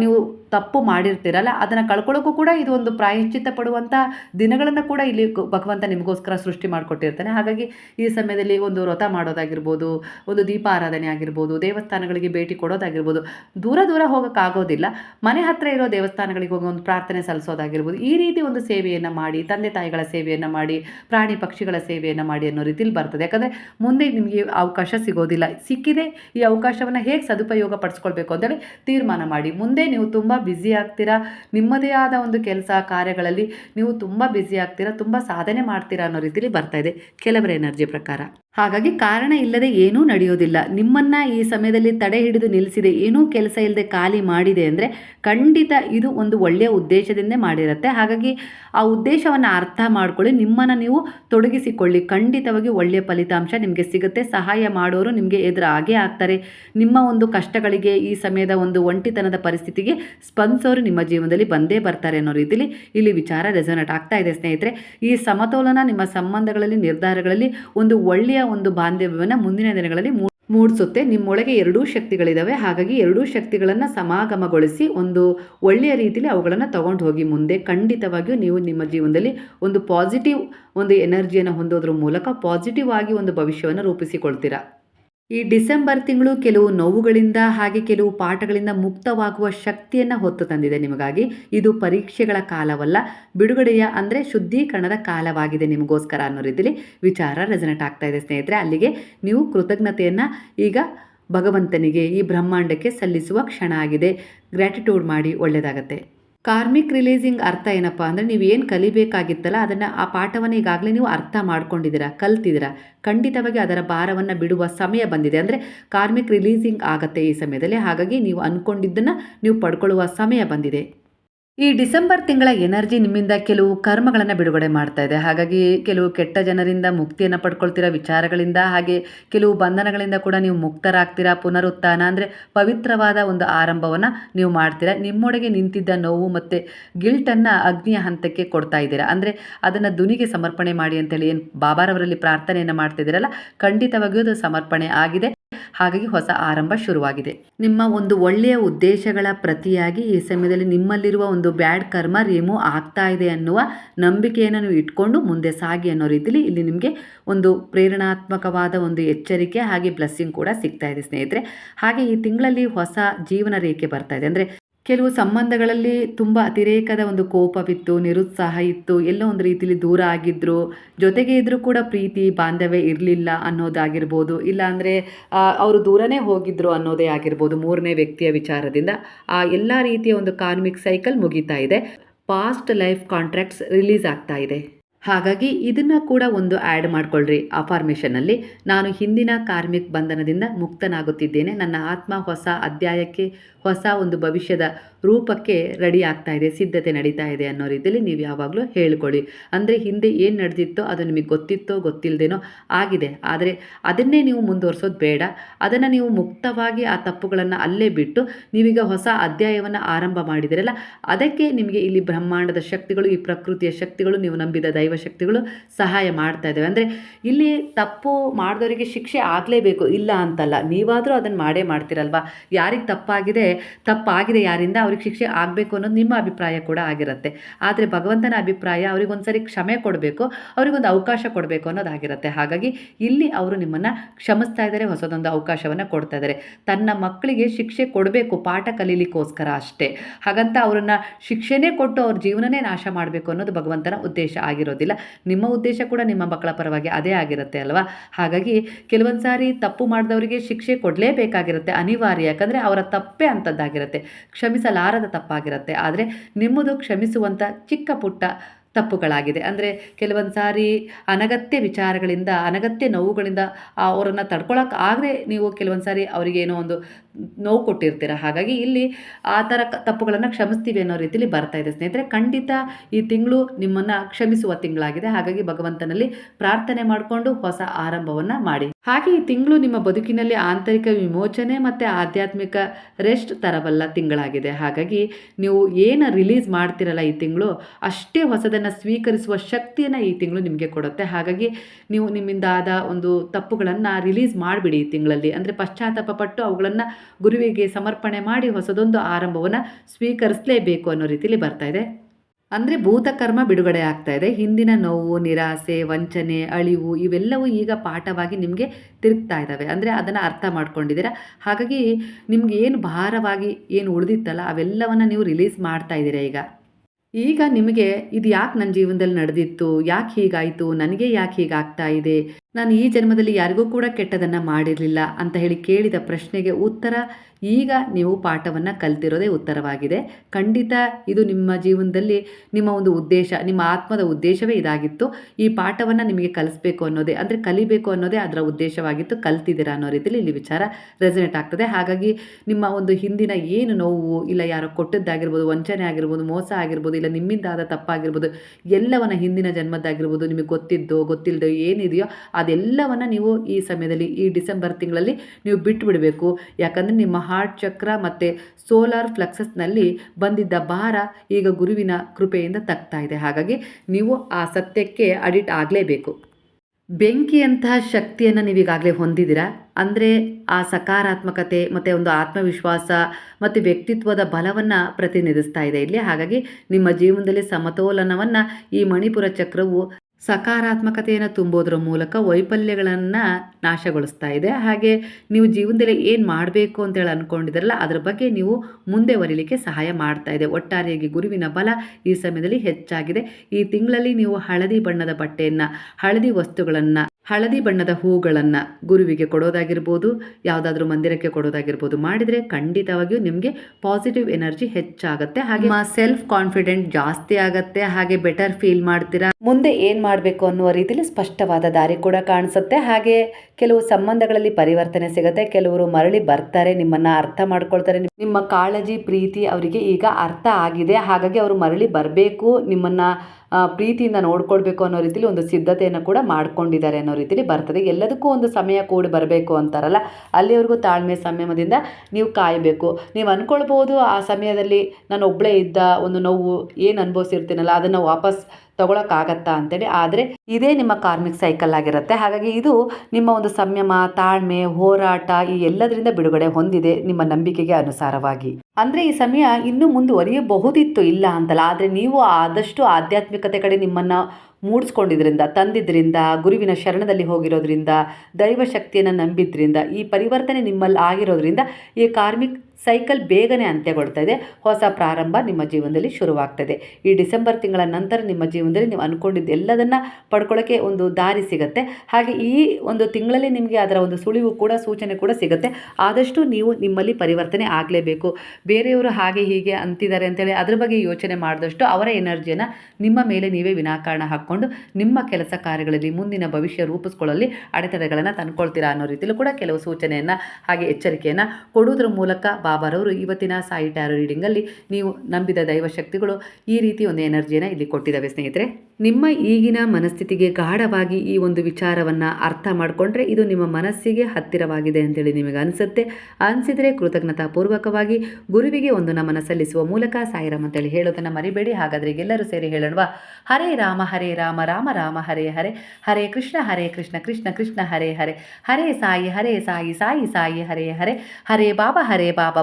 ನೀವು ತಪ್ಪು ಮಾಡಿರ್ತೀರಲ್ಲ, ಅದನ್ನು ಕಳ್ಕೊಳ್ಳೋಕ್ಕೂ ಕೂಡ ಇದು ಒಂದು ಪ್ರಾಯಶ್ಚಿತ ಪಡುವಂಥ ದಿನಗಳನ್ನು ಕೂಡ ಇಲ್ಲಿ ಭಗವಂತ ನಿಮಗೋಸ್ಕರ ಸೃಷ್ಟಿ ಮಾಡಿಕೊಟ್ಟಿರ್ತಾನೆ. ಹಾಗಾಗಿ ಈ ಸಮಯದಲ್ಲಿ ಒಂದು ವ್ರತ ಮಾಡೋದಾಗಿರ್ಬೋದು, ಒಂದು ದೀಪಾರಾಧನೆ ಆಗಿರ್ಬೋದು, ದೇವಸ್ಥಾನಗಳಿಗೆ ಭೇಟಿ ಕೊಡೋದಾಗಿರ್ಬೋದು, ದೂರ ದೂರ ಹೋಗೋಕ್ಕಾಗೋದಿಲ್ಲ. ಮನೆ ಹತ್ತಿರ ಇರೋ ದೇವಸ್ಥಾನಗಳಿಗೆ ಹೋಗಿ ಒಂದು ಪ್ರಾರ್ಥನೆ ಸಲ್ಲಿಸೋದಾಗಿರ್ಬೋದು, ಈ ರೀತಿ ಒಂದು ಸೇವೆಯನ್ನು ಮಾಡಿ, ತಂದೆ ತಾಯಿಗಳ ಸೇವೆಯನ್ನು ಮಾಡಿ, ಪ್ರಾಣಿ ಪಕ್ಷಿಗಳ ಸೇವೆಯನ್ನು ಮಾಡಿ ಅನ್ನೋ ರೀತಿಲಿ ಬರ್ತದೆ. ಯಾಕಂದರೆ ಮುಂದೆ ನಿಮಗೆ ಅವಕಾಶ ಸಿಗೋದಿಲ್ಲ. ಸಿಕ್ಕಿದೆ, ಈ ಅವಕಾಶವನ್ನು ಹೇಗೆ ಸದುಪಯೋಗ ಪಡಿಸ್ಕೊಳ್ಬೇಕು ಅಂತೇಳಿ ತೀರ್ಮಾನ ಮಾಡಿ. ಮುಂದೆ ನೀವು ತುಂಬ ಬ್ಯುಸಿ ಆಗ್ತೀರಾ, ನಿಮ್ಮದೇ ಆದ ಒಂದು ಕೆಲಸ, ಕಾರ್ಯಗಳಲ್ಲಿ ನೀವು ತುಂಬ ಬ್ಯುಸಿ ಆಗ್ತೀರಾ, ತುಂಬ ಸಾಧನೆ ಮಾಡ್ತೀರಾ ಅನ್ನೋ ರೀತಿಲಿ ಬರ್ತಾ ಇದೆ. ಕೆಲವರ ಎನರ್ಜಿ ಪ್ರಕಾರ. ಹಾಗಾಗಿ ಕಾರಣ ಇಲ್ಲದೆ ಏನೂ ನಡೆಯೋದಿಲ್ಲ. ನಿಮ್ಮನ್ನು ಈ ಸಮಯದಲ್ಲಿ ತಡೆ ಹಿಡಿದು ನಿಲ್ಲಿಸಿದೆ, ಏನೂ ಕೆಲಸ ಇಲ್ಲದೆ ಖಾಲಿ ಮಾಡಿದೆ ಅಂದರೆ ಖಂಡಿತ ಇದು ಒಂದು ಒಳ್ಳೆಯ ಉದ್ದೇಶದಿಂದೇ ಮಾಡಿರುತ್ತೆ. ಹಾಗಾಗಿ ಆ ಉದ್ದೇಶವನ್ನು ಅರ್ಥ ಮಾಡ್ಕೊಳ್ಳಿ, ನಿಮ್ಮನ್ನು ನೀವು ತೊಡಗಿಸಿಕೊಳ್ಳಿ. ಖಂಡಿತವಾಗಿ ಒಳ್ಳೆಯ ಫಲಿತಾಂಶ ನಿಮಗೆ ಸಿಗುತ್ತೆ. ಸಹಾಯ ಮಾಡೋರು ನಿಮಗೆ ಎದುರು ಆಗೇ ಆಗ್ತಾರೆ. ನಿಮ್ಮ ಒಂದು ಕಷ್ಟಗಳಿಗೆ, ಈ ಸಮಯದ ಒಂದು ಒಂಟಿತನದ ಪರಿಸ್ಥಿತಿಗೆ ಸ್ಪಂದಿಸೋರು ನಿಮ್ಮ ಜೀವನದಲ್ಲಿ ಬಂದೇ ಬರ್ತಾರೆ ಅನ್ನೋ ರೀತಿಯಲ್ಲಿ ಇಲ್ಲಿ ವಿಚಾರ ರೆಸೊನೇಟ್ ಆಗ್ತಾ ಇದೆ, ಸ್ನೇಹಿತರೆ. ಈ ಸಮತೋಲನ ನಿಮ್ಮ ಸಂಬಂಧಗಳಲ್ಲಿ, ನಿರ್ಧಾರಗಳಲ್ಲಿ ಒಂದು ಒಳ್ಳೆಯ ಒಂದು ಬಾಂಧವ್ಯವನ್ನು ಮುಂದಿನ ದಿನಗಳಲ್ಲಿ ಮೂಡಿಸುತ್ತೆ. ನಿಮ್ಮೊಳಗೆ ಎರಡೂ ಶಕ್ತಿಗಳಿದ್ದಾವೆ ಹಾಗಾಗಿ ಎರಡೂ ಶಕ್ತಿಗಳನ್ನು ಸಮಾಗಮಗೊಳಿಸಿ ಒಂದು ಒಳ್ಳೆಯ ರೀತಿಯಲ್ಲಿ ಅವುಗಳನ್ನು ತಗೊಂಡು ಹೋಗಿ ಮುಂದೆ ಖಂಡಿತವಾಗಿಯೂ ನೀವು ನಿಮ್ಮ ಜೀವನದಲ್ಲಿ ಒಂದು ಪಾಸಿಟಿವ್ ಒಂದು ಎನರ್ಜಿಯನ್ನು ಹೊಂದೋದ್ರ ಮೂಲಕ ಪಾಸಿಟಿವ್ ಆಗಿ ಒಂದು ಭವಿಷ್ಯವನ್ನು ರೂಪಿಸಿಕೊಳ್ತೀರಾ. ಈ ಡಿಸೆಂಬರ್ ತಿಂಗಳು ಕೆಲವು ನೋವುಗಳಿಂದ ಹಾಗೆ ಕೆಲವು ಪಾಠಗಳಿಂದ ಮುಕ್ತವಾಗುವ ಶಕ್ತಿಯನ್ನು ಹೊತ್ತು ತಂದಿದೆ ನಿಮಗಾಗಿ. ಇದು ಪರೀಕ್ಷೆಗಳ ಕಾಲವಲ್ಲ, ಬಿಡುಗಡೆಯ ಅಂದರೆ ಶುದ್ಧೀಕರಣದ ಕಾಲವಾಗಿದೆ ನಿಮಗೋಸ್ಕರ ಅನ್ನೋ ರೀತಿಯಲ್ಲಿ ವಿಚಾರ ರೆಸನೆಟ್ ಆಗ್ತಾ ಇದೆ ಸ್ನೇಹಿತರೆ. ಅಲ್ಲಿಗೆ ನೀವು ಕೃತಜ್ಞತೆಯನ್ನು ಈಗ ಭಗವಂತನಿಗೆ ಈ ಬ್ರಹ್ಮಾಂಡಕ್ಕೆ ಸಲ್ಲಿಸುವ ಕ್ಷಣ ಆಗಿದೆ. ಗ್ರ್ಯಾಟಿಟ್ಯೂಡ್ ಮಾಡಿ ಒಳ್ಳೆಯದಾಗತ್ತೆ ಕಾರ್ಮಿಕ್ ರಿಲೀಸಿಂಗ್ ಅರ್ಥ ಏನಪ್ಪ ಅಂದರೆ ನೀವು ಏನು ಕಲಿಬೇಕಾಗಿತ್ತಲ್ಲ ಅದನ್ನು ಆ ಪಾಠವನ್ನು ಈಗಾಗಲೇ ನೀವು ಅರ್ಥ ಮಾಡ್ಕೊಂಡಿದ್ದೀರಾ, ಕಲ್ತಿದ್ದೀರಾ? ಖಂಡಿತವಾಗಿ ಅದರ ಭಾರವನ್ನು ಬಿಡುವ ಸಮಯ ಬಂದಿದೆ. ಅಂದರೆ ಕಾರ್ಮಿಕ್ ರಿಲೀಸಿಂಗ್ ಆಗುತ್ತೆ ಈ ಸಮಯದಲ್ಲಿ, ಹಾಗಾಗಿ ನೀವು ಅಂದ್ಕೊಂಡಿದ್ದನ್ನು ನೀವು ಪಡ್ಕೊಳ್ಳುವ ಸಮಯ ಬಂದಿದೆ. ಈ ಡಿಸೆಂಬರ್ ತಿಂಗಳ ಎನರ್ಜಿ ನಿಮ್ಮಿಂದ ಕೆಲವು ಕರ್ಮಗಳನ್ನು ಬಿಡುಗಡೆ ಮಾಡ್ತಾ ಇದೆ. ಹಾಗಾಗಿ ಕೆಲವು ಕೆಟ್ಟ ಜನರಿಂದ ಮುಕ್ತಿಯನ್ನು ಪಡ್ಕೊಳ್ತೀರಾ ವಿಚಾರಗಳಿಂದ, ಹಾಗೆ ಕೆಲವು ಬಂಧನಗಳಿಂದ ಕೂಡ ನೀವು ಮುಕ್ತರಾಗ್ತೀರಾ, ಪುನರುತ್ಥಾನ ಅಂದರೆ ಪವಿತ್ರವಾದ ಒಂದು ಆರಂಭವನ್ನು ನೀವು ಮಾಡ್ತೀರಾ. ನಿಮ್ಮೊಳಗೆ ನಿಂತಿದ್ದ ನೋವು ಮತ್ತು ಗಿಲ್ಟನ್ನು ಅಗ್ನಿಯ ಹಂತಕ್ಕೆ ಕೊಡ್ತಾ ಇದ್ದೀರಾ. ಅಂದರೆ ಅದನ್ನು ದುನಿಗೆ ಸಮರ್ಪಣೆ ಮಾಡಿ ಅಂತೇಳಿ ಏನು ಬಾಬಾರವರಲ್ಲಿ ಪ್ರಾರ್ಥನೆಯನ್ನು ಮಾಡ್ತಿದ್ದೀರಲ್ಲ ಖಂಡಿತವಾಗಿಯೂ ಅದು ಸಮರ್ಪಣೆ ಆಗಿದೆ. ಹಾಗಾಗಿ ಹೊಸ ಆರಂಭ ಶುರುವಾಗಿದೆ. ನಿಮ್ಮ ಒಂದು ಒಳ್ಳೆಯ ಉದ್ದೇಶಗಳ ಪ್ರತಿಯಾಗಿ ಈ ಸಮಯದಲ್ಲಿ ನಿಮ್ಮಲ್ಲಿರುವ ಒಂದು ಬ್ಯಾಡ್ ಕರ್ಮ ರಿಮೂವ್ ಆಗ್ತಾ ಇದೆ ಅನ್ನುವ ನಂಬಿಕೆಯನ್ನು ನೀವು ಇಟ್ಕೊಂಡು ಮುಂದೆ ಸಾಗಿ ಅನ್ನೋ ರೀತಿಯಲ್ಲಿ ಇಲ್ಲಿ ನಿಮಗೆ ಒಂದು ಪ್ರೇರಣಾತ್ಮಕವಾದ ಒಂದು ಎಚ್ಚರಿಕೆ ಹಾಗೆ ಬ್ಲೆಸ್ಸಿಂಗ್ ಕೂಡ ಸಿಗ್ತಾ ಇದೆ ಸ್ನೇಹಿತರೆ. ಹಾಗೆ ಈ ತಿಂಗಳಲ್ಲಿ ಹೊಸ ಜೀವನ ರೇಖೆ ಬರ್ತಾ ಇದೆ. ಅಂದರೆ ಕೆಲವು ಸಂಬಂಧಗಳಲ್ಲಿ ತುಂಬ ಅತಿರೇಕದ ಒಂದು ಕೋಪವಿತ್ತು, ನಿರುತ್ಸಾಹ ಇತ್ತು, ಎಲ್ಲೋ ಒಂದು ರೀತಿಯಲ್ಲಿ ದೂರ ಆಗಿದ್ದರು ಜೊತೆಗೆ ಇದ್ದರೂ ಕೂಡ ಪ್ರೀತಿ, ಬಾಂಧವ್ಯ ಇರಲಿಲ್ಲ ಅನ್ನೋದಾಗಿರ್ಬೋದು. ಇಲ್ಲಾಂದರೆ ಅವರು ದೂರನೇ ಹೋಗಿದ್ರು ಅನ್ನೋದೇ ಆಗಿರ್ಬೋದು ಮೂರನೇ ವ್ಯಕ್ತಿಯ ವಿಚಾರದಿಂದ. ಆ, ಎಲ್ಲ ರೀತಿಯ ಒಂದು ಕಾರ್ಮಿಕ್ ಸೈಕಲ್ ಮುಗಿತಾ ಇದೆ. ಪಾಸ್ಟ್ ಲೈಫ್ ಕಾಂಟ್ರಾಕ್ಟ್ಸ್ ರಿಲೀಸ್ ಆಗ್ತಾ ಇದೆ. ಹಾಗಾಗಿ ಇದನ್ನು ಕೂಡ ಒಂದು ಆ್ಯಡ್ ಮಾಡ್ಕೊಳ್ರಿ ಅಫಾರ್ಮೇಷನಲ್ಲಿ ನಾನು ಹಿಂದಿನ ಕಾರ್ಮಿಕ ಬಂಧನದಿಂದ ಮುಕ್ತನಾಗುತ್ತಿದ್ದೇನೆ. ನನ್ನ ಆತ್ಮ ಹೊಸ ಅಧ್ಯಾಯಕ್ಕೆ ಹೊಸ ಒಂದು ಭವಿಷ್ಯದ ರೂಪಕ್ಕೆ ರೆಡಿ ಆಗ್ತಾ ಇದೆ, ಸಿದ್ಧತೆ ನಡೀತಾ ಇದೆ ಅನ್ನೋ ರೀತಿಯಲ್ಲಿ ನೀವು ಯಾವಾಗಲೂ ಹೇಳ್ಕೊಳ್ಳಿ. ಅಂದರೆ ಹಿಂದೆ ಏನು ನಡೆದಿತ್ತೋ ಅದು ನಿಮಗೆ ಗೊತ್ತಿತ್ತೋ ಗೊತ್ತಿಲ್ಲದೇನೋ ಆಗಿದೆ. ಆದರೆ ಅದನ್ನೇ ನೀವು ಮುಂದುವರಿಸೋದು ಬೇಡ. ಅದನ್ನು ನೀವು ಮುಕ್ತವಾಗಿ ಆ ತಪ್ಪುಗಳನ್ನು ಅಲ್ಲೇ ಬಿಟ್ಟು ನೀವೀಗ ಹೊಸ ಅಧ್ಯಾಯವನ್ನು ಆರಂಭ ಮಾಡಿದಿರಲ್ಲ, ಅದಕ್ಕೆ ನಿಮಗೆ ಇಲ್ಲಿ ಬ್ರಹ್ಮಾಂಡದ ಶಕ್ತಿಗಳು, ಈ ಪ್ರಕೃತಿಯ ಶಕ್ತಿಗಳು, ನೀವು ನಂಬಿದ ದೈವ ಶಕ್ತಿಗಳು ಸಹಾಯ ಮಾಡ್ತಾ ಇದ್ದಾವೆ. ಅಂದರೆ ಇಲ್ಲಿ ತಪ್ಪು ಮಾಡಿದವರಿಗೆ ಶಿಕ್ಷೆ ಆಗಲೇಬೇಕು. ಇಲ್ಲ ಅಂತಲ್ಲ, ನೀವಾದರೂ ಅದನ್ನು ಮಾಡೇ ಮಾಡ್ತೀರಲ್ವಾ? ಯಾರಿಗೆ ತಪ್ಪಾಗಿದೆ ತಪ್ಪಾಗಿದೆ ಯಾರಿಂದ ಅವ್ರಿಗೆ ಶಿಕ್ಷೆ ಆಗಬೇಕು ಅನ್ನೋದು ನಿಮ್ಮ ಅಭಿಪ್ರಾಯ ಕೂಡ ಆಗಿರುತ್ತೆ. ಆದರೆ ಭಗವಂತನ ಅಭಿಪ್ರಾಯ ಅವರಿಗೊಂದ್ಸರಿ ಕ್ಷಮೆ ಕೊಡಬೇಕು ಅವ್ರಿಗೊಂದು ಅವಕಾಶ ಕೊಡಬೇಕು ಅನ್ನೋದಾಗಿರುತ್ತೆ ಹಾಗಾಗಿ ಇಲ್ಲಿ ಅವರು ನಿಮ್ಮನ್ನು ಕ್ಷಮಿಸ್ತಾ ಇದ್ದಾರೆ ಹೊಸದೊಂದು ಅವಕಾಶವನ್ನು ಕೊಡ್ತಾ ಇದ್ದಾರೆ ತನ್ನ ಮಕ್ಕಳಿಗೆ ಶಿಕ್ಷೆ ಕೊಡಬೇಕು, ಪಾಠ ಕಲೀಲಿಕ್ಕೋಸ್ಕರ ಅಷ್ಟೇ. ಹಾಗಂತ ಅವರನ್ನು ಶಿಕ್ಷೆನೇ ಕೊಟ್ಟು ಅವ್ರ ಜೀವನನೇ ನಾಶ ಮಾಡಬೇಕು ಅನ್ನೋದು ಭಗವಂತನ ಉದ್ದೇಶ ಆಗಿರೋದಿಲ್ಲ. ನಿಮ್ಮ ಉದ್ದೇಶ ಕೂಡ ನಿಮ್ಮ ಮಕ್ಕಳ ಪರವಾಗಿ ಅದೇ ಆಗಿರುತ್ತೆ ಅಲ್ವಾ? ಹಾಗಾಗಿ ಕೆಲವೊಂದು ಸಾರಿ ತಪ್ಪು ಮಾಡಿದವರಿಗೆ ಶಿಕ್ಷೆ ಕೊಡಲೇಬೇಕಾಗಿರುತ್ತೆ, ಅನಿವಾರ್ಯ. ಯಾಕಂದರೆ ಅವರ ತಪ್ಪೇ ಅಂಥದ್ದಾಗಿರುತ್ತೆ ಕ್ಷಮಿಸಲಾರದ ತಪ್ಪಾಗಿರುತ್ತೆ. ಆದರೆ ನಿಮ್ಮದು ಕ್ಷಮಿಸುವಂಥ ಚಿಕ್ಕ ಪುಟ್ಟ ತಪ್ಪುಗಳಾಗಿದೆ. ಅಂದರೆ ಕೆಲವೊಂದು ಸಾರಿ ಅನಗತ್ಯ ವಿಚಾರಗಳಿಂದ, ಅನಗತ್ಯ ನೋವುಗಳಿಂದ ಅವರನ್ನು ತಡ್ಕೊಳಕ್ಕೆ ಆಗದೆ ನೀವು ಕೆಲವೊಂದು ಸಾರಿ ಅವರಿಗೇನೋ ಒಂದು ನೋವು ಕೊಟ್ಟಿರ್ತೀರ. ಹಾಗಾಗಿ ಇಲ್ಲಿ ಆ ಥರ ತಪ್ಪುಗಳನ್ನು ಕ್ಷಮಿಸ್ತೀವಿ ಅನ್ನೋ ರೀತಿಯಲ್ಲಿ ಬರ್ತಾ ಇದೆ ಸ್ನೇಹಿತರೆ. ಖಂಡಿತ ಈ ತಿಂಗಳು ನಿಮ್ಮನ್ನು ಕ್ಷಮಿಸುವ ತಿಂಗಳಾಗಿದೆ. ಹಾಗಾಗಿ ಭಗವಂತನಲ್ಲಿ ಪ್ರಾರ್ಥನೆ ಮಾಡಿಕೊಂಡು ಹೊಸ ಆರಂಭವನ್ನು ಮಾಡಿ. ಹಾಗೆ ಈ ತಿಂಗಳು ನಿಮ್ಮ ಬದುಕಿನಲ್ಲಿ ಆಂತರಿಕ ವಿಮೋಚನೆ ಮತ್ತು ಆಧ್ಯಾತ್ಮಿಕ ರೆಸ್ಟ್ ತರಬಲ್ಲ ತಿಂಗಳಾಗಿದೆ. ಹಾಗಾಗಿ ನೀವು ಏನು ರಿಲೀಸ್ ಮಾಡ್ತಿರಲ್ಲ ಈ ತಿಂಗಳು, ಅಷ್ಟೇ ಹೊಸದನ್ನು ಸ್ವೀಕರಿಸುವ ಶಕ್ತಿಯನ್ನು ಈ ತಿಂಗಳು ನಿಮಗೆ ಕೊಡುತ್ತೆ. ಹಾಗಾಗಿ ನೀವು ನಿಮ್ಮಿಂದ ಆದ ಒಂದು ತಪ್ಪುಗಳನ್ನು ರಿಲೀಸ್ ಮಾಡಿಬಿಡಿ ಈ ತಿಂಗಳಲ್ಲಿ. ಅಂದರೆ ಪಶ್ಚಾತ್ತಾಪ ಪಟ್ಟು ಅವುಗಳನ್ನು ಗುರುವಿಗೆ ಸಮರ್ಪಣೆ ಮಾಡಿ ಹೊಸದೊಂದು ಆರಂಭವನ್ನು ಸ್ವೀಕರಿಸಲೇಬೇಕು ಅನ್ನೋ ರೀತಿಯಲ್ಲಿ ಬರ್ತಾ ಇದೆ. ಅಂದರೆ ಭೂತಕರ್ಮ ಬಿಡುಗಡೆ ಆಗ್ತಾ ಇದೆ. ಹಿಂದಿನ ನೋವು, ನಿರಾಸೆ, ವಂಚನೆ, ಅಳಿವು ಇವೆಲ್ಲವೂ ಈಗ ಪಾಠವಾಗಿ ನಿಮಗೆ ತಿರುಗ್ತಾ ಇದ್ದಾವೆ ಅಂದರೆ ಅದನ್ನು ಅರ್ಥ ಮಾಡ್ಕೊಂಡಿದ್ದೀರಾ? ಹಾಗಾಗಿ ನಿಮ್ಗೆ ಏನು ಭಾರವಾಗಿ ಏನು ಉಳಿದಿತ್ತಲ್ಲ, ಅವೆಲ್ಲವನ್ನು ನೀವು ರಿಲೀಸ್ ಮಾಡ್ತಾ ಇದ್ದೀರಾ ಈಗ? ಈಗ ನಿಮಗೆ ಇದು ಯಾಕೆ ನನ್ನ ಜೀವನದಲ್ಲಿ ನಡೆದಿತ್ತು? ಯಾಕೆ ಹೀಗಾಯಿತು? ನನಗೆ ಯಾಕೆ ಹೀಗಾಗ್ತಾ ಇದೆ? ನಾನು ಈ ಜನ್ಮದಲ್ಲಿ ಯಾರಿಗೂ ಕೂಡ ಕೆಟ್ಟದನ್ನು ಮಾಡಿರಲಿಲ್ಲ ಅಂತ ಹೇಳಿ ಕೇಳಿದ ಪ್ರಶ್ನೆಗೆ ಉತ್ತರ, ಈಗ ನೀವು ಪಾಠವನ್ನು ಕಲ್ತಿರೋದೇ ಉತ್ತರವಾಗಿದೆ. ಖಂಡಿತ ಇದು ನಿಮ್ಮ ಜೀವನದಲ್ಲಿ ನಿಮ್ಮ ಒಂದು ಉದ್ದೇಶ, ನಿಮ್ಮ ಆತ್ಮದ ಉದ್ದೇಶವೇ ಇದಾಗಿತ್ತು. ಈ ಪಾಠವನ್ನು ನಿಮಗೆ ಕಲಿಸ್ಬೇಕು ಅನ್ನೋದೇ, ಅಂದರೆ ಕಲಿಬೇಕು ಅನ್ನೋದೇ ಅದರ ಉದ್ದೇಶವಾಗಿತ್ತು. ಕಲ್ತಿದ್ದೀರಾ ಅನ್ನೋ ರೀತಿಯಲ್ಲಿ ಇಲ್ಲಿ ವಿಚಾರ ರೆಸನೇಟ್ ಆಗ್ತದೆ. ಹಾಗಾಗಿ ನಿಮ್ಮ ಒಂದು ಹಿಂದಿನ ಏನು ನೋವು, ಇಲ್ಲ ಯಾರೋ ಕೊಟ್ಟದ್ದಾಗಿರ್ಬೋದು, ವಂಚನೆ ಆಗಿರ್ಬೋದು, ಮೋಸ ಆಗಿರ್ಬೋದು, ಇಲ್ಲ ನಿಮ್ಮಿಂದ ಆದ ತಪ್ಪಾಗಿರ್ಬೋದು, ಎಲ್ಲವನ್ನ ಹಿಂದಿನ ಜನ್ಮದ್ದಾಗಿರ್ಬೋದು ನಿಮಗೆ ಗೊತ್ತಿದ್ದೋ, ಗೊತ್ತಿಲ್ಲದೋ ಏನಿದೆಯೋ ಅದೆಲ್ಲವನ್ನು ನೀವು ಈ ಸಮಯದಲ್ಲಿ, ಈ ಡಿಸೆಂಬರ್ ತಿಂಗಳಲ್ಲಿ ನೀವು ಬಿಟ್ಟುಬಿಡಬೇಕು ಯಾಕಂದರೆ ನಿಮ್ಮ ಹಾರ್ಟ್ ಚಕ್ರ ಮತ್ತು ಸೋಲಾರ್ ಫ್ಲಕ್ಸಸ್ನಲ್ಲಿ ಬಂದಿದ್ದ ಭಾರ ಈಗ ಗುರುವಿನ ಕೃಪೆಯಿಂದ ತಗ್ತಾ ಇದೆ. ಹಾಗಾಗಿ ನೀವು ಆ ಸತ್ಯಕ್ಕೆ ಅಡಿಟ್ ಆಗಲೇಬೇಕು. ಬೆಂಕಿಯಂತಹ ಶಕ್ತಿಯನ್ನು ನೀವೀಗಾಗಲೇ ಹೊಂದಿದ್ದೀರಾ? ಅಂದರೆ ಆ ಸಕಾರಾತ್ಮಕತೆ ಮತ್ತು ಒಂದು ಆತ್ಮವಿಶ್ವಾಸ ಮತ್ತು ವ್ಯಕ್ತಿತ್ವದ ಬಲವನ್ನು ಪ್ರತಿನಿಧಿಸ್ತಾ ಇದೆ ಇಲ್ಲಿ. ಹಾಗಾಗಿ ನಿಮ್ಮ ಜೀವನದಲ್ಲಿ ಸಮತೋಲನವನ್ನು ಈ ಮಣಿಪುರ ಚಕ್ರವು ಸಕಾರಾತ್ಮಕತೆಯನ್ನು ತುಂಬೋದ್ರ ಮೂಲಕ ವೈಫಲ್ಯಗಳನ್ನು ನಾಶಗೊಳಿಸ್ತಾ ಇದೆ. ಹಾಗೆ ನೀವು ಜೀವನದಲ್ಲಿ ಏನು ಮಾಡಬೇಕು ಅಂತೇಳಿ ಅಂದ್ಕೊಂಡಿದ್ರಲ್ಲ ಅದರ ಬಗ್ಗೆ ನೀವು ಮುಂದೆ ಬರೀಲಿಕ್ಕೆ ಸಹಾಯ ಮಾಡ್ತಾ ಇದೆ. ಒಟ್ಟಾರೆಯಾಗಿ ಗುರುವಿನ ಬಲ ಈ ಸಮಯದಲ್ಲಿ ಹೆಚ್ಚಾಗಿದೆ. ಈ ತಿಂಗಳಲ್ಲಿ ನೀವು ಹಳದಿ ಬಣ್ಣದ ಬಟ್ಟೆಯನ್ನು, ಹಳದಿ ವಸ್ತುಗಳನ್ನು ಹಳದಿ ಬಣ್ಣದ ಹೂಗಳನ್ನು ಗುರುವಿಗೆ ಕೊಡೋದಾಗಿರ್ಬೋದು, ಯಾವುದಾದ್ರೂ ಮಂದಿರಕ್ಕೆ ಕೊಡೋದಾಗಿರ್ಬೋದು ಮಾಡಿದರೆ ಖಂಡಿತವಾಗಿಯೂ ನಿಮಗೆ ಪಾಸಿಟಿವ್ ಎನರ್ಜಿ ಹೆಚ್ಚಾಗುತ್ತೆ. ಹಾಗೆ ಸೆಲ್ಫ್ ಕಾನ್ಫಿಡೆಂಟ್ ಜಾಸ್ತಿ ಆಗುತ್ತೆ. ಹಾಗೆ ಬೆಟರ್ ಫೀಲ್ ಮಾಡ್ತೀರಾ. ಮುಂದೆ ಏನು ಮಾಡಬೇಕು ಅನ್ನುವ ರೀತಿಯಲ್ಲಿ ಸ್ಪಷ್ಟವಾದ ದಾರಿ ಕೂಡ ಕಾಣಿಸುತ್ತೆ. ಹಾಗೆ ಕೆಲವು ಸಂಬಂಧಗಳಲ್ಲಿ ಪರಿವರ್ತನೆ ಸಿಗುತ್ತೆ. ಕೆಲವರು ಮರಳಿ ಬರ್ತಾರೆ, ನಿಮ್ಮನ್ನು ಅರ್ಥ ಮಾಡ್ಕೊಳ್ತಾರೆ. ನಿಮ್ಮ ಕಾಳಜಿ, ಪ್ರೀತಿ ಅವರಿಗೆ ಈಗ ಅರ್ಥ ಆಗಿದೆ. ಹಾಗಾಗಿ ಅವರು ಮರಳಿ ಬರಬೇಕು. ನಿಮ್ಮನ್ನು ಪ್ರೀತಿಯಿಂದ ನೋಡ್ಕೊಳ್ಬೇಕು ಅನ್ನೋ ರೀತಿಲಿ ಒಂದು ಸಿದ್ಧತೆಯನ್ನು ಕೂಡ ಮಾಡ್ಕೊಂಡಿದ್ದಾರೆ ಅನ್ನೋ ರೀತಿಲಿ ಬರ್ತದೆ. ಎಲ್ಲದಕ್ಕೂ ಒಂದು ಸಮಯ ಕೂಡಿ ಬರಬೇಕು ಅಂತಾರಲ್ಲ, ಅಲ್ಲಿವರೆಗೂ ತಾಳ್ಮೆ ಸಂಯಮದಿಂದ ನೀವು ಕಾಯಬೇಕು. ನೀವು ಅಂದ್ಕೊಳ್ಬೋದು ಆ ಸಮಯದಲ್ಲಿ ನಾನು ಒಬ್ಬಳೇ ಇದ್ದ ಒಂದು ನೋವು ಏನು ಅನುಭವಿಸಿರ್ತೀನಲ್ಲ, ಅದನ್ನು ವಾಪಸ್ ತಗೊಳಕ್ಕಾಗತ್ತಾ ಅಂತೇಳಿ. ಆದರೆ ಇದೇ ನಿಮ್ಮ ಕಾರ್ಮಿಕ್ ಸೈಕಲ್ ಆಗಿರುತ್ತೆ. ಹಾಗಾಗಿ ಇದು ನಿಮ್ಮ ಒಂದು ಸಂಯಮ, ತಾಳ್ಮೆ, ಹೋರಾಟ ಈ ಎಲ್ಲದರಿಂದ ಬಿಡುಗಡೆ ಹೊಂದಿದೆ ನಿಮ್ಮ ನಂಬಿಕೆಗೆ ಅನುಸಾರವಾಗಿ. ಅಂದರೆ ಈ ಸಮಯ ಇನ್ನೂ ಮುಂದುವರಿಯಬಹುದಿತ್ತು ಇಲ್ಲ ಅಂತಲ್ಲ. ಆದರೆ ನೀವು ಆದಷ್ಟು ಆಧ್ಯಾತ್ಮಿಕತೆ ಕಡೆ ನಿಮ್ಮನ್ನು ಮೂಡಿಸ್ಕೊಂಡಿದ್ರಿಂದ ತಂದಿದ್ದರಿಂದ ಗುರುವಿನ ಶರಣದಲ್ಲಿ ಹೋಗಿರೋದ್ರಿಂದ ದೈವ ಶಕ್ತಿಯನ್ನು ನಂಬಿದ್ರಿಂದ, ಈ ಪರಿವರ್ತನೆ ನಿಮ್ಮಲ್ಲಿ ಆಗಿರೋದ್ರಿಂದ, ಈ ಕಾರ್ಮಿಕ್ ಸೈಕಲ್ ಬೇಗನೆ ಅಂತ್ಯಗೊಳ್ತಾ ಇದೆ. ಹೊಸ ಪ್ರಾರಂಭ ನಿಮ್ಮ ಜೀವನದಲ್ಲಿ ಶುರುವಾಗ್ತದೆ. ಈ ಡಿಸೆಂಬರ್ ತಿಂಗಳ ನಂತರ ನಿಮ್ಮ ಜೀವನದಲ್ಲಿ ನೀವು ಅಂದ್ಕೊಂಡಿದ್ದು ಎಲ್ಲದನ್ನು ಪಡ್ಕೊಳ್ಳೋಕ್ಕೆ ಒಂದು ದಾರಿ ಸಿಗುತ್ತೆ. ಹಾಗೆ ಈ ಒಂದು ತಿಂಗಳಲ್ಲಿ ನಿಮಗೆ ಅದರ ಒಂದು ಸುಳಿವು ಕೂಡ, ಸೂಚನೆ ಕೂಡ ಸಿಗುತ್ತೆ. ಆದಷ್ಟು ನೀವು ನಿಮ್ಮಲ್ಲಿ ಪರಿವರ್ತನೆ ಆಗಲೇಬೇಕು. ಬೇರೆಯವರು ಹಾಗೆ ಹೀಗೆ ಅಂತಿದ್ದಾರೆ ಅಂತೇಳಿ ಅದ್ರ ಬಗ್ಗೆ ಯೋಚನೆ ಮಾಡಿದಷ್ಟು ಅವರ ಎನರ್ಜಿಯನ್ನು ನಿಮ್ಮ ಮೇಲೆ ನೀವೇ ವಿನಾಕಾರಣ ಹಾಕ್ಕೊಂಡು ನಿಮ್ಮ ಕೆಲಸ ಕಾರ್ಯಗಳಲ್ಲಿ, ಮುಂದಿನ ಭವಿಷ್ಯ ರೂಪಿಸ್ಕೊಳ್ಳಲ್ಲಿ ಅಡೆತಡೆಗಳನ್ನು ತಂದ್ಕೊಳ್ತೀರಾ ಅನ್ನೋ ರೀತಿಯಲ್ಲೂ ಕೂಡ ಕೆಲವು ಸೂಚನೆಯನ್ನು ಹಾಗೆ ಎಚ್ಚರಿಕೆಯನ್ನು ಕೊಡುವುದರ ಮೂಲಕ ಬಾಬಾರವರು ಇವತ್ತಿನ ಸಾಯಿ ಟ್ಯಾರೋ ರೀಡಿಂಗಲ್ಲಿ ನೀವು ನಂಬಿದ ದೈವಶಕ್ತಿಗಳು ಈ ರೀತಿ ಒಂದು ಎನರ್ಜಿಯನ್ನು ಇಲ್ಲಿ ಕೊಟ್ಟಿದ್ದಾವೆ ಸ್ನೇಹಿತರೆ. ನಿಮ್ಮ ಈಗಿನ ಮನಸ್ಥಿತಿಗೆ ಗಾಢವಾಗಿ ಈ ಒಂದು ವಿಚಾರವನ್ನು ಅರ್ಥ ಮಾಡಿಕೊಂಡ್ರೆ ಇದು ನಿಮ್ಮ ಮನಸ್ಸಿಗೆ ಹತ್ತಿರವಾಗಿದೆ ಅಂತೇಳಿ ನಿಮಗೆ ಅನಿಸುತ್ತೆ. ಅನಿಸಿದರೆ ಕೃತಜ್ಞತಾಪೂರ್ವಕವಾಗಿ ಗುರುವಿಗೆ ಒಂದು ನಮನ ಸಲ್ಲಿಸುವ ಮೂಲಕ ಸಾಯಿರಾಮ್ ಅಂತೇಳಿ ಹೇಳೋದನ್ನು ಮರಿಬೇಡಿ. ಹಾಗಾದರೆ ಎಲ್ಲರೂ ಸೇರಿ ಹೇಳೋಣ ಹರೇ ರಾಮ ಹರೇ ರಾಮ ರಾಮ ರಾಮ, ಹರೇ ಹರೇ. ಹರೇ ಕೃಷ್ಣ ಹರೇ ಕೃಷ್ಣ ಕೃಷ್ಣ ಕೃಷ್ಣ, ಹರೇ ಹರೇ. ಹರೇ ಸಾಯಿ ಹರೇ ಸಾಯಿ ಸಾಯಿ ಸಾಯಿ, ಹರೇ ಹರೇ. ಹರೇ ಬಾಬಾ ಹರೇ ಬಾಬಾ